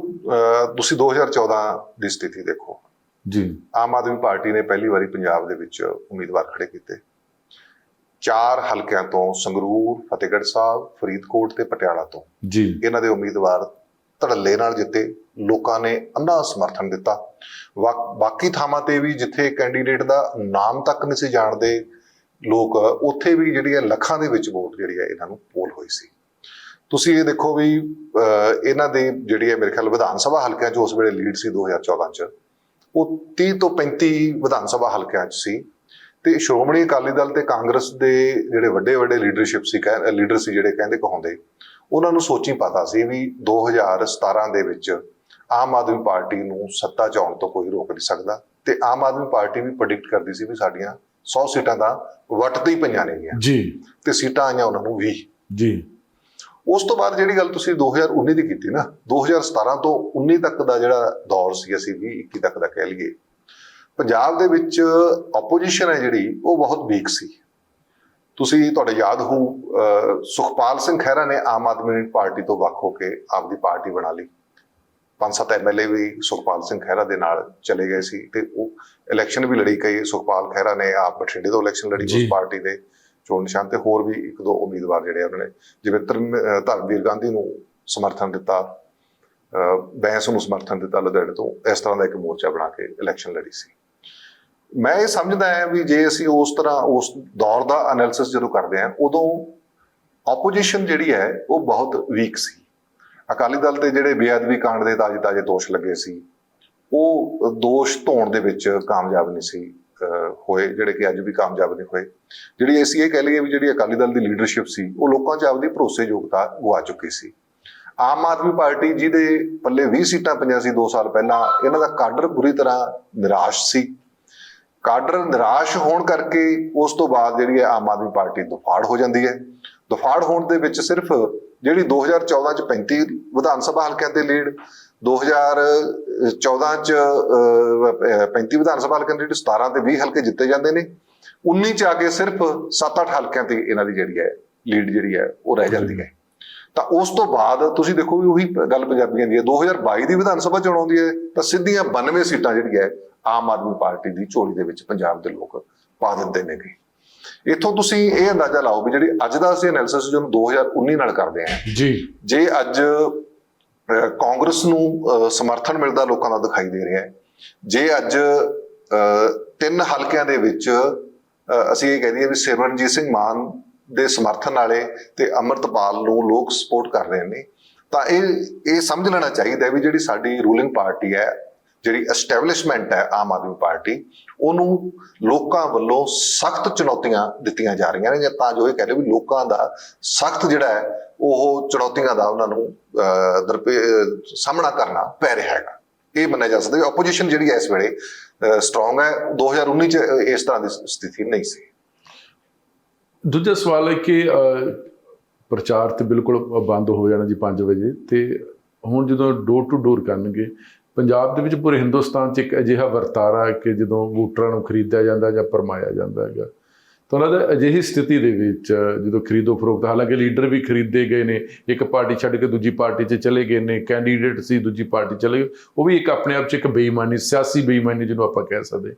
B: ਤੁਸੀਂ 2014 ਦੀ ਸਥਿਤੀ ਦੇਖੋ।
A: ਜੀ।
B: ਆਮ ਆਦਮੀ ਪਾਰਟੀ ਨੇ ਪਹਿਲੀ ਵਾਰੀ ਪੰਜਾਬ ਦੇ ਵਿੱਚ ਉਮੀਦਵਾਰ ਖੜੇ ਕੀਤੇ। ਚਾਰ ਹਲਕਿਆਂ ਤੋਂ ਸੰਗਰੂਰ ਫਤਿਹਗੜ੍ਹ ਸਾਹਿਬ ਫਰੀਦਕੋਟ ਤੇ ਪਟਿਆਲਾ ਤੋਂ।
A: ਜੀ।
B: ਇਹਨਾਂ ਦੇ ਉਮੀਦਵਾਰ ਧੜੱਲੇ ਨਾਲ ਜਿੱਤੇ। ਲੋਕਾਂ ਨੇ ਅੰਨਾ ਸਮਰਥਨ ਦਿੱਤਾ। ਬਾਕੀ ਥਾਵਾਂ ਤੇ ਵੀ ਜਿੱਥੇ ਕੈਂਡੀਡੇਟ ਦਾ ਨਾਮ ਤੱਕ ਨਹੀਂ ਸੀ ਜਾਣਦੇ ਲੋਕ ਉੱਥੇ ਵੀ ਜਿਹੜੀ ਹੈ ਲੱਖਾਂ ਦੇ ਵਿੱਚ ਵੋਟ ਜਿਹੜੀ ਹੈ ਇਹਨਾਂ ਨੂੰ ਪੋਲ ਹੋਈ ਸੀ। ਤੁਸੀਂ ਇਹ ਦੇਖੋ ਵੀ ਇਹਨਾਂ ਦੇ ਜਿਹੜੀ ਹੈ ਮੇਰੇ ਖਿਆਲ ਵਿਧਾਨ ਸਭਾ ਹਲਕਿਆਂ 'ਚ ਉਸ ਵੇਲੇ ਲੀਡ ਸੀ 2014 'ਚ। ਉਹ 30 ਤੋਂ 35 ਵਿਧਾਨ ਸਭਾ ਹਲਕਿਆਂ 'ਚ ਸੀ। ਤੇ ਸ਼੍ਰੋਮਣੀ ਅਕਾਲੀ ਦਲ ਤੇ ਕਾਂਗਰਸ ਦੇ ਜਿਹੜੇ ਵੱਡੇ ਵੱਡੇ ਲੀਡਰਸ਼ਿਪ ਸੀ ਲੀਡਰ ਸੀ ਜਿਹੜੇ ਕਹਿੰਦੇ ਕਹਾਉਂਦੇ ਉਹਨਾਂ ਨੂੰ ਸੋਚੀ ਪਤਾ ਸੀ ਵੀ 2017 ਦੇ ਵਿੱਚ ਆਮ ਆਦਮੀ ਪਾਰਟੀ ਨੂੰ ਸੱਤਾ 'ਚ ਆਉਣ ਤੋਂ ਕੋਈ ਰੋਕ ਨਹੀਂ ਸਕਦਾ। ਤੇ ਆਮ ਆਦਮੀ ਪਾਰਟੀ ਵੀ ਪ੍ਰੈਡਿਕਟ ਕਰਦੀ ਸੀ ਵੀ ਸਾਡੀਆਂ 100 ਸੀਟਾਂ ਦਾ ਵੱਟ ਤੇ ਹੀ ਪਈਆਂ ਨੇਗੀਆਂ।
A: ਜੀ।
B: ਤੇ ਸੀਟਾਂ ਆਈਆਂ ਉਹਨਾਂ ਨੂੰ 20
A: ਜੀ।
B: ਉਸ ਤੋਂ ਬਾਅਦ ਜਿਹੜੀ ਗੱਲ ਤੁਸੀਂ 2019 ਦੀ ਕੀਤੀ ਨਾ 2017 ਤੋਂ 19 ਤੱਕ ਦਾ ਜਿਹੜਾ ਦੌਰ ਸੀ ਅਸੀਂ 20 21 ਤੱਕ ਦਾ ਕਹਿ ਲਈਏ ਪੰਜਾਬ ਦੇ ਵਿੱਚ ਆਪੋਜੀਸ਼ਨ ਹੈ ਜਿਹੜੀ ਉਹ ਬਹੁਤ ਵੀਕ ਸੀ। ਤੁਸੀਂ ਤੁਹਾਡੇ ਯਾਦ ਹੋ ਸੁਖਪਾਲ ਸਿੰਘ ਖਹਿਰਾ ਨੇ ਆਮ ਆਦਮੀ ਪਾਰਟੀ ਤੋਂ ਵੱਖ ਹੋ ਕੇ ਆਪਦੀ ਪਾਰਟੀ ਬਣਾ ਲਈ। ਪੰਜ ਸੱਤ ਐਮਐਲਏ ਵੀ ਸੁਖਪਾਲ ਸਿੰਘ ਖਹਿਰਾ ਦੇ ਨਾਲ ਚਲੇ ਗਏ ਸੀ ਤੇ ਉਹ ਇਲੈਕਸ਼ਨ ਵੀ ਲੜੀ ਗਈ ਸੁਖਪਾਲ ਖਹਿਰਾ ਨੇ ਆਪ ਬਠਿੰਡੇ ਤੋਂ ਇਲੈਕਸ਼ਨ ਲੜੀ। ਉਸ ਪਾਰਟੀ ਦੇ। ਚੋਣ ਨਿਸ਼ਾਨ ਤੇ ਹੋਰ ਵੀ ਇੱਕ ਦੋ ਉਮੀਦਵਾਰ ਜਿਹੜੇ ਉਹਨਾਂ ਨੇ, ਜਿਵੇਂ ਧਰਮ- ਧਰਮਵੀਰ ਗਾਂਧੀ ਨੂੰ ਸਮਰਥਨ ਦਿੱਤਾ ਬੈਂਸ ਨੂੰ ਸਮਰਥਨ ਦਿੱਤਾ ਲੁਧਿਆਣੇ ਤੋਂ, ਇਸ ਤਰ੍ਹਾਂ ਦਾ ਇੱਕ ਮੋਰਚਾ ਬਣਾ ਕੇ ਇਲੈਕਸ਼ਨ ਲੜੀ ਸੀ। ਮੈਂ ਇਹ ਸਮਝਦਾ ਹਾਂ ਵੀ ਜੇ ਅਸੀਂ ਉਸ ਤਰ੍ਹਾਂ ਉਸ ਦੌਰ ਦਾ ਐਨਾਲਿਸਿਸ ਜਦੋਂ ਕਰਦੇ ਹਾਂ, ਉਦੋਂ ਆਪੋਜੀਸ਼ਨ ਜਿਹੜੀ ਹੈ, ਉਹ ਬਹੁਤ ਵੀਕ ਸੀ। ਅਕਾਲੀ ਦਲ ਤੇ ਜਿਹੜੇ ਬੇਅਦਬੀ ਕਾਂਡ ਦੇ ਤਾਜ਼ੇ ਤਾਜ਼ੇ ਦੋਸ਼ ਲੱਗੇ ਸੀ, ਉਹ ਦੋਸ਼ ਧੋਣ ਦੇ ਵਿੱਚ ਕਾਮਯਾਬ ਨਹੀਂ ਸੀ। ਹੋਏ, ਜਿਹੜੇ ਕਿ ਅੱਜ ਵੀ ਕਾਮਯਾਬ ਨਹੀਂ ਹੋਏ। ਜਿਹੜੀ ਅਸੀਂ ਇਹ ਕਹਿ ਲਈਏ ਵੀ ਜਿਹੜੀ ਅਕਾਲੀ ਦਲ ਦੀ ਲੀਡਰਸ਼ਿਪ ਸੀ, ਉਹ ਲੋਕਾਂ 'ਚ ਆਪਦੀ ਭਰੋਸੇਯੋਗਤਾ ਗਵਾ ਚੁੱਕੀ ਸੀ। ਆਮ ਆਦਮੀ ਪਾਰਟੀ ਜਿਹਦੇ ਪੱਲੇ 20 ਸੀਟਾਂ ਪਈਆਂ ਸੀ 2 ਸਾਲ ਪਹਿਲਾਂ, ਇਹਨਾਂ ਦਾ ਕਾਡਰ ਬੁਰੀ ਤਰ੍ਹਾਂ ਨਿਰਾਸ਼ ਸੀ। ਕਾਡਰ ਨਿਰਾਸ਼ ਹੋਣ ਕਰਕੇ ਉਸ ਤੋਂ ਬਾਅਦ ਜਿਹੜੀ ਹੈ ਆਮ ਆਦਮੀ ਪਾਰਟੀ ਦੁਫਾੜ ਹੋ ਜਾਂਦੀ ਹੈ। ਦੁਫਾੜ ਹੋਣ ਦੇ ਵਿੱਚ ਸਿਰਫ ਜਿਹੜੀ 2014 ਚ 35 ਵਿਧਾਨ ਸਭਾ ਹਲਕਿਆਂ ਤੇ ਲੀਡ 2014 ਚ ਅਹ, 35 ਵਿਧਾਨ ਸਭਾ ਦੀ ਲੀਡ 17 ਤੇ 20 ਹਲਕੇ ਜਿੱਤੇ ਜਾਂਦੇ ਨੇ। 19 ਚ ਆ ਕੇ ਸਿਰਫ 7-8 ਹਲਕਿਆਂ ਤੇ ਇਹਨਾਂ ਦੀ ਜਿਹੜੀ ਹੈ ਲੀਡ ਜਿਹੜੀ ਹੈ ਉਹ ਰਹਿ ਜਾਂਦੀ ਹੈ। ਤਾਂ ਉਸ ਤੋਂ ਬਾਅਦ ਤੁਸੀਂ ਦੇਖੋ ਵੀ ਉਹੀ ਗੱਲ ਪੰਜਾਬੀਆਂ ਦੀ ਹੈ 2022 ਦੀ ਵਿਧਾਨ ਸਭਾ ਚੋਣ ਆਉਂਦੀ ਹੈ ਤਾਂ ਸਿੱਧੀਆਂ 92 ਸੀਟਾਂ ਜਿਹੜੀ ਹੈ ਆਮ ਆਦਮੀ ਪਾਰਟੀ ਦੀ ਝੋਲੀ ਦੇ ਵਿੱਚ ਪੰਜਾਬ ਦੇ ਲੋਕ ਪਾ ਦਿੰਦੇ ਨੇਗੇ। ਇੱਥੋਂ ਤੁਸੀਂ ਇਹ ਅੰਦਾਜ਼ਾ ਲਾਓ ਵੀ ਜਿਹੜੀ ਅੱਜ ਦਾ ਅਸੀਂ ਐਨਾਲਿਸਿਸ ਜਿਹਨੂੰ 2019 ਨਾਲ ਕਰਦੇ ਹਾਂ
A: ਜੀ।
B: ਜੇ ਅੱਜ ਕਾਂਗਰਸ ਨੂੰ ਸਮਰਥਨ ਮਿਲਦਾ ਲੋਕਾਂ ਦਾ ਦਿਖਾਈ ਦੇ ਰਿਹਾ ਹੈ। ਜੇ ਅੱਜ ਤਿੰਨ ਹਲਕਿਆਂ ਦੇ ਵਿੱਚ ਅਸੀਂ ਇਹ ਕਹਿ ਦਈਏ ਵੀ ਸਿਮਰਨਜੀਤ ਸਿੰਘ ਮਾਨ ਦੇ ਸਮਰਥਨ ਵਾਲੇ ਤੇ ਅਮਰਤਪਾਲ ਨੂੰ ਲੋਕ ਸਪੋਰਟ ਕਰ ਰਹੇ ਨੇ, ਤਾਂ ਇਹ ਇਹ ਸਮਝ ਲੈਣਾ ਚਾਹੀਦਾ ਵੀ ਜਿਹੜੀ ਸਾਡੀ ਰੂਲਿੰਗ ਪਾਰਟੀ ਹੈ ਜਿਹੜੀ ਐਸਟੈਬਲਿਸ਼ਮੈਂਟ ਹੈ ਆਮ ਆਦਮੀ ਪਾਰਟੀ, ਉਹਨੂੰ ਲੋਕਾਂ ਵੱਲੋਂ ਸਖਤ ਚੁਣੌਤੀਆਂ ਦਿੱਤੀਆਂ ਜਾ ਰਹੀਆਂ ਨੇ, ਜਾਂ ਤਾਂ ਜੋ ਇਹ ਕਹਿ ਲਓ ਵੀ ਲੋਕਾਂ ਦਾ ਸਖਤ ਜਿਹੜਾ ਹੈ, ਉਹ ਚੁਣੌਤੀਆਂ ਦਾ ਉਹਨਾਂ ਨੂੰ ਦਰਪੇ ਸਾਹਮਣਾ ਕਰਨਾ ਪੈ ਰਿਹਾ ਹੈਗਾ। ਇਹ ਮੰਨਿਆ ਜਾ ਸਕਦਾ ਹੈ ਆਪੋਜੀਸ਼ਨ ਜਿਹੜੀ ਹੈ ਇਸ ਵੇਲੇ ਸਟਰੋਂਗ ਹੈ। 2019 ਚ ਇਸ ਤਰ੍ਹਾਂ ਦੀ ਸਥਿਤੀ ਨਹੀਂ ਸੀ।
A: ਦੂਜਾ ਸਵਾਲ ਹੈ ਕਿ ਪ੍ਰਚਾਰ ਤੇ ਬਿਲਕੁਲ ਬੰਦ ਹੋ ਜਾਣਾ ਜੀ 5 ਵਜੇ, ਤੇ ਹੁਣ ਜਦੋਂ ਡੋਰ ਟੂ ਡੋਰ ਕਰਨਗੇ ਪੰਜਾਬ ਦੇ ਵਿੱਚ ਪੂਰੇ ਹਿੰਦੁਸਤਾਨ 'ਚ ਇੱਕ ਅਜਿਹਾ ਵਰਤਾਰਾ ਹੈ ਕਿ ਜਦੋਂ ਵੋਟਰਾਂ ਨੂੰ ਖਰੀਦਿਆ ਜਾਂਦਾ ਜਾਂ ਪਰਮਾਇਆ ਜਾਂਦਾ ਹੈਗਾ। ਤਾਂ ਉਹਨਾਂ ਦਾ ਅਜਿਹੀ ਸਥਿਤੀ ਦੇ ਵਿੱਚ ਜਦੋਂ ਖਰੀਦੋ ਫਰੋਖਤ, ਹਾਲਾਂਕਿ ਲੀਡਰ ਵੀ ਖਰੀਦੇ ਗਏ ਨੇ, ਇੱਕ ਪਾਰਟੀ ਛੱਡ ਕੇ ਦੂਜੀ ਪਾਰਟੀ 'ਚ ਚਲੇ ਗਏ ਨੇ, ਕੈਂਡੀਡੇਟ ਸੀ, ਦੂਜੀ ਪਾਰਟੀ ਚਲੇ ਗਏ, ਉਹ ਵੀ ਇੱਕ ਆਪਣੇ ਆਪ 'ਚ ਇੱਕ ਬੇਈਮਾਨੀ, ਸਿਆਸੀ ਬੇਈਮਾਨੀ ਜਿਹਨੂੰ ਆਪਾਂ ਕਹਿ ਸਕਦੇ।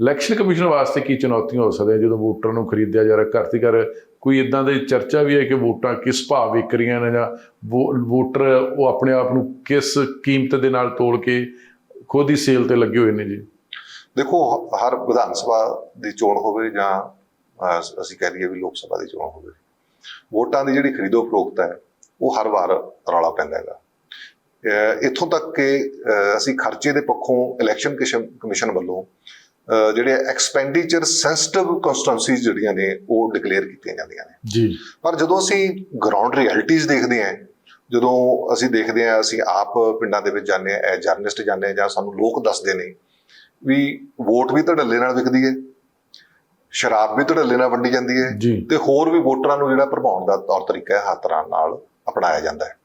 A: ਇਲੈਕਸ਼ਨ ਕਮਿਸ਼ਨ ਵਾਸਤੇ ਕੀ ਚੁਣੌਤੀਆਂ ਹੋ ਸਕਦੀਆਂ ਜਦੋਂ ਵੋਟਰਾਂ ਨੂੰ ਖਰੀਦਿਆ ਜਾ ਰਿਹਾ, ਘਰ ਤੇ ਘਰ ਕੋਈ ਇਦਾਂ ਦੀ ਚਰਚਾ ਵੀ ਹੈ ਕਿ ਵੋਟਾਂ ਕਿਸ ਭਾਅ ਵਿਕ ਰਹੀਆਂ ਨੇ ਜਾਂ ਵੋ- ਵੋਟਰ ਉਹ ਆਪਣੇ ਆਪ ਨੂੰ ਕਿਸ ਕੀਮਤ ਦੇ ਨਾਲ ਤੋਲ ਕੇ ਖੁਦ ਹੀ ਸੇਲ ਤੇ ਲੱਗੇ ਹੋਏ ਨੇ ਜੀ?
B: ਦੇਖੋ ਹਰ ਵਿਧਾਨ ਸਭਾ ਦੀ ਚੋਣ ਹੋਵੇ ਜਾਂ ਅਸੀਂ ਕਹਿ ਲਈਏ ਵੀ ਲੋਕ ਸਭਾ ਦੀ ਚੋਣ ਹੋਵੇ, ਵੋਟਾਂ ਦੀ ਜਿਹੜੀ ਖਰੀਦੋ ਫਰੋਖਤ ਹੈ, ਉਹ ਹਰ ਵਾਰ ਰੌਲਾ ਪੈਂਦਾ ਹੈਗਾ। ਇੱਥੋਂ ਤੱਕ ਕਿ ਅਸੀਂ ਖਰਚੇ ਦੇ ਪੱਖੋਂ ਇਲੈਕਸ਼ਨ ਕਮਿਸ਼ਨ- ਕਮਿਸ਼ਨ ਵੱਲੋਂ ਜਿਹੜੇ ਐਕਸਪੈਂਡੀਚਰ ਸੈਂਸਿਟਿਵ ਕਨਸਟੀਟੂਐਂਸੀਜ਼ ਜਿਹੜੀਆਂ ਨੇ ਉਹ ਡਿਕਲੇਅਰ ਕੀਤੀਆਂ ਜਾਂਦੀਆਂ ਨੇ।
A: ਜੀ।
B: ਪਰ ਜਦੋਂ ਅਸੀਂ ਗਰਾਊਂਡ ਰਿਐਲਿਟੀਜ਼ ਦੇਖਦੇ ਹਾਂ ਜਦੋਂ ਅਸੀਂ ਦੇਖਦੇ ਹਾਂ ਅਸੀਂ ਆਪ ਪਿੰਡਾਂ ਦੇ ਵਿੱਚ ਜਾਂਦੇ ਐ ਜਰਨਲਿਸਟ ਜਾਂਦੇ ਹਾਂ ਜਾਂ ਸਾਨੂੰ ਲੋਕ ਦੱਸਦੇ ਨੇ ਵੀ ਵੋਟ ਵੀ ਧੜੱਲੇ ਨਾਲ ਵਿਕਦੀ ਹੈ ਸ਼ਰਾਬ ਵੀ ਧੜੱਲੇ ਨਾਲ ਵੰਡੀ ਜਾਂਦੀ ਹੈ ਤੇ ਹੋਰ ਵੀ ਵੋਟਰਾਂ ਨੂੰ ਜਿਹੜਾ ਭਰਮਾਉਣ ਦਾ ਤੌਰ ਤਰੀਕਾ ਹੈ ਹੱਥ ਤਰ੍ਹਾਂ ਨਾਲ ਅਪਣਾਇਆ ਜਾਂਦਾ ਹੈ।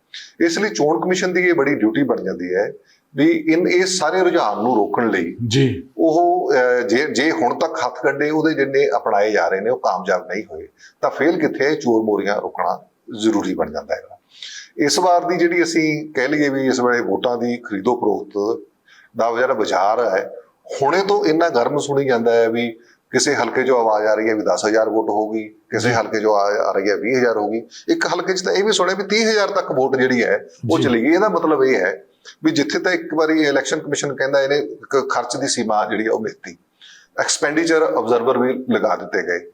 B: ਇਸ ਲਈ ਚੋਣ ਕਮਿਸ਼ਨ ਦੀ ਇਹ ਬੜੀ ਡਿਊਟੀ ਬਣ ਜਾਂਦੀ ਹੈ ਵੀ ਇਨ ਇਸ ਸਾਰੇ ਰੁਝਾਨ ਨੂੰ ਰੋਕਣ ਲਈ
A: ਜੀ।
B: ਉਹ ਜੇ ਜੇ ਹੁਣ ਤੱਕ ਹੱਥ ਕੱਢੇ ਉਹਦੇ ਜਿੰਨੇ ਅਪਣਾਏ ਜਾ ਰਹੇ ਨੇ ਉਹ ਕਾਮਯਾਬ ਨਹੀਂ ਹੋਏ ਤਾਂ ਫੇਲ ਕਿੱਥੇ ਹੈ ਚੋਰ ਮੋਰੀਆਂ ਰੋਕਣਾ ਜ਼ਰੂਰੀ ਬਣ ਜਾਂਦਾ ਹੈਗਾ। ਇਸ ਵਾਰ ਦੀ ਜਿਹੜੀ ਅਸੀਂ ਕਹਿ ਲਈਏ ਵੀ ਇਸ ਵੇਲੇ ਵੋਟਾਂ ਦੀ ਖਰੀਦੋ ਫਰੋਖਤ ਦਾ ਜਿਹੜਾ ਬਾਜ਼ਾਰ ਹੈ ਹੁਣੇ ਤੋਂ ਇੰਨਾ ਗਰਮ ਸੁਣੀ ਜਾਂਦਾ ਹੈ ਵੀ ਕਿਸੇ ਹਲਕੇ 'ਚੋਂ ਆਵਾਜ਼ ਆ ਰਹੀ ਹੈ ਵੀ 10000 ਵੋਟ ਹੋਊਗੀ ਕਿਸੇ ਹਲਕੇ 'ਚੋਂ ਆ ਰਹੀ ਹੈ 20000 ਹੋਊਗੀ ਇੱਕ ਹਲਕੇ 'ਚ ਤਾਂ ਇਹ ਵੀ ਸੁਣਿਆ ਵੀ 30000 ਤੱਕ ਵੋਟ ਜਿਹੜੀ ਹੈ ਉਹ। ਚਲੀ ਗਈ। ਇਹਦਾ ਮਤਲਬ ਇਹ ਹੈ ਵੀ ਜਿੱਥੇ ਤਾਂ ਇੱਕ ਵਾਰੀ ਇਲੈਕਸ਼ਨ ਕਮਿਸ਼ਨ ਕਹਿੰਦਾ ਇਹਨੇ ਖਰਚ ਦੀ ਸੀਮਾ ਜਿਹੜੀ ਉਹ ਮਿਲਤੀ। ਐਕਸਪੈਂਡੀਚਰ ਆਬਜ਼ਰਵਰ ਵੀ ਲਗਾ ਦਿੱਤੇ ਗਏ।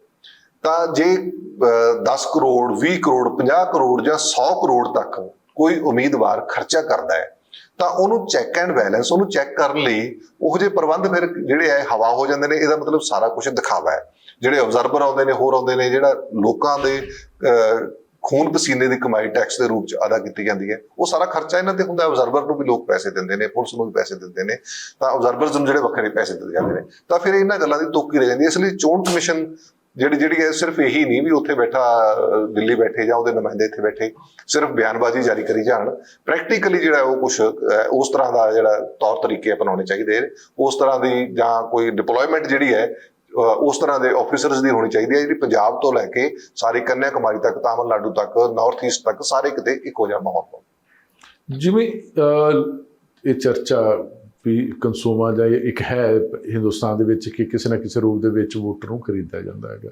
B: ਤਾਂ ਜੇ ਅਹ, 10 ਕਰੋੜ 20 ਕਰੋੜ 50 ਕਰੋੜ ਜਾਂ 100 ਕਰੋੜ ਤੱਕ ਕੋਈ ਉਮੀਦਵਾਰ ਖਰਚਾ ਕਰਦਾ ਹੈ ਤਾਂ ਉਹਨੂੰ ਚੈੱਕ ਐਂਡ ਬੈਲੈਂਸ ਉਹਨੂੰ ਚੈੱਕ ਕਰਨ ਲਈ ਉਹ ਜਿਹੇ ਪ੍ਰਬੰਧ ਫਿਰ ਜਿਹੜੇ ਹੈ ਹਵਾ ਹੋ ਜਾਂਦੇ ਨੇ ਇਹਦਾ ਮਤਲਬ ਸਾਰਾ ਕੁਝ ਦਿਖਾਵਾ ਹੈ। ਜਿਹੜੇ ਆਬਜ਼ਰਵਰ ਆਉਂਦੇ ਨੇ ਹੋਰ ਆਉਂਦੇ ਨੇ ਜਿਹੜਾ ਲੋਕਾਂ ਦੇ ਅਹ, ਖੂਨ ਪਸੀਨੇ ਦੀ ਕਮਾਈ ਟੈਕਸ ਦੇ ਰੂਪ ਚ ਅਦਾ ਕੀਤੀ ਜਾਂਦੀ ਹੈ। ਉਹ ਸਾਰਾ ਖਰਚਾ ਇਹਨਾਂ ਤੇ ਹੁੰਦਾ ਆਬਜ਼ਰਵਰ ਨੂੰ ਵੀ ਲੋਕ ਪੈਸੇ ਦਿੰਦੇ ਨੇ ਪੁਲਿਸ ਨੂੰ ਵੀ ਪੈਸੇ ਦਿੰਦੇ ਨੇ। ਤਾਂ ਆਬਜ਼ਰਵਰਸ ਨੂੰ ਜਿਹੜੇ ਵੱਖਰੇ ਪੈਸੇ ਦਿੱਤੇ ਜਾਂਦੇ ਨੇ। ਤਾਂ ਫਿਰ ਇਹਨਾਂ ਗੱਲਾਂ ਦੀ ਤੋਕੀ ਰਹਿ ਜਾਂਦੀ ਹੈ। ਇਸ ਲਈ ਚੋਣ ਕਮਿਸ਼ਨ ਜਿਹੜੀ ਜਿਹੜੀ ਹੈ ਸਿਰਫ ਇਹੀ ਨਹੀਂ ਵੀ ਉੱਥੇ ਬੈਠਾ ਅਹ, ਦਿੱਲੀ ਬੈਠੇ ਜਾਂ ਉਹਦੇ ਨੁਮਾਇੰਦੇ ਇੱਥੇ ਬੈਠੇ ਸਿਰਫ ਬਿਆਨਬਾਜ਼ੀ ਜਾਰੀ ਕਰੀ ਜਾਣ। ਪ੍ਰੈਕਟੀਕਲੀ ਜਿਹੜਾ ਉਹ ਕੁਝ ਉਸ ਤਰ੍ਹਾਂ ਦਾ ਜਿਹੜਾ ਤੌਰ ਤਰੀਕੇ ਅਪਣਾਉਣੇ ਚਾਹੀਦੇ ਨੇ। ਉਸ ਤਰ੍ਹਾਂ ਦੀ ਜਾਂ ਕੋਈ ਡਿਪਲੋਇਮੈਂਟ ਜਿਹੜੀ ਹੈ ਉਸ ਤਰ੍ਹਾਂ ਦੇ ਆਫੀਸਰਸ ਦੀ ਹੋਣੀ ਚਾਹੀਦੀ ਹੈ, ਜਿਹੜੀ ਪੰਜਾਬ ਤੋਂ ਲੈ ਕੇ ਸਾਰੀ ਕੰਨਿਆ ਕੁਮਾਰੀ ਤੱਕ, ਤਾਮਿਲਨਾਡੂ ਤੱਕ ਨਾਰਥ ਈਸਟ ਤੱਕ, ਸਾਰੇ ਕਿਤੇ ਇੱਕੋ ਜਿਹਾ ਮਾਹੌਲ ਹੋਵੇ।
A: ਜਿਵੇਂ ਇਹ ਚਰਚਾ ਵੀ ਕੰਸੂਮਾ ਜਾਂ ਇੱਕ ਹੈ ਹਿੰਦੁਸਤਾਨ ਦੇ ਵਿੱਚ ਕਿ ਕਿਸੇ ਨਾ ਕਿਸੇ ਰੂਪ ਦੇ ਵਿੱਚ ਵੋਟਰ ਨੂੰ ਖਰੀਦਿਆ ਜਾਂਦਾ ਹੈਗਾ।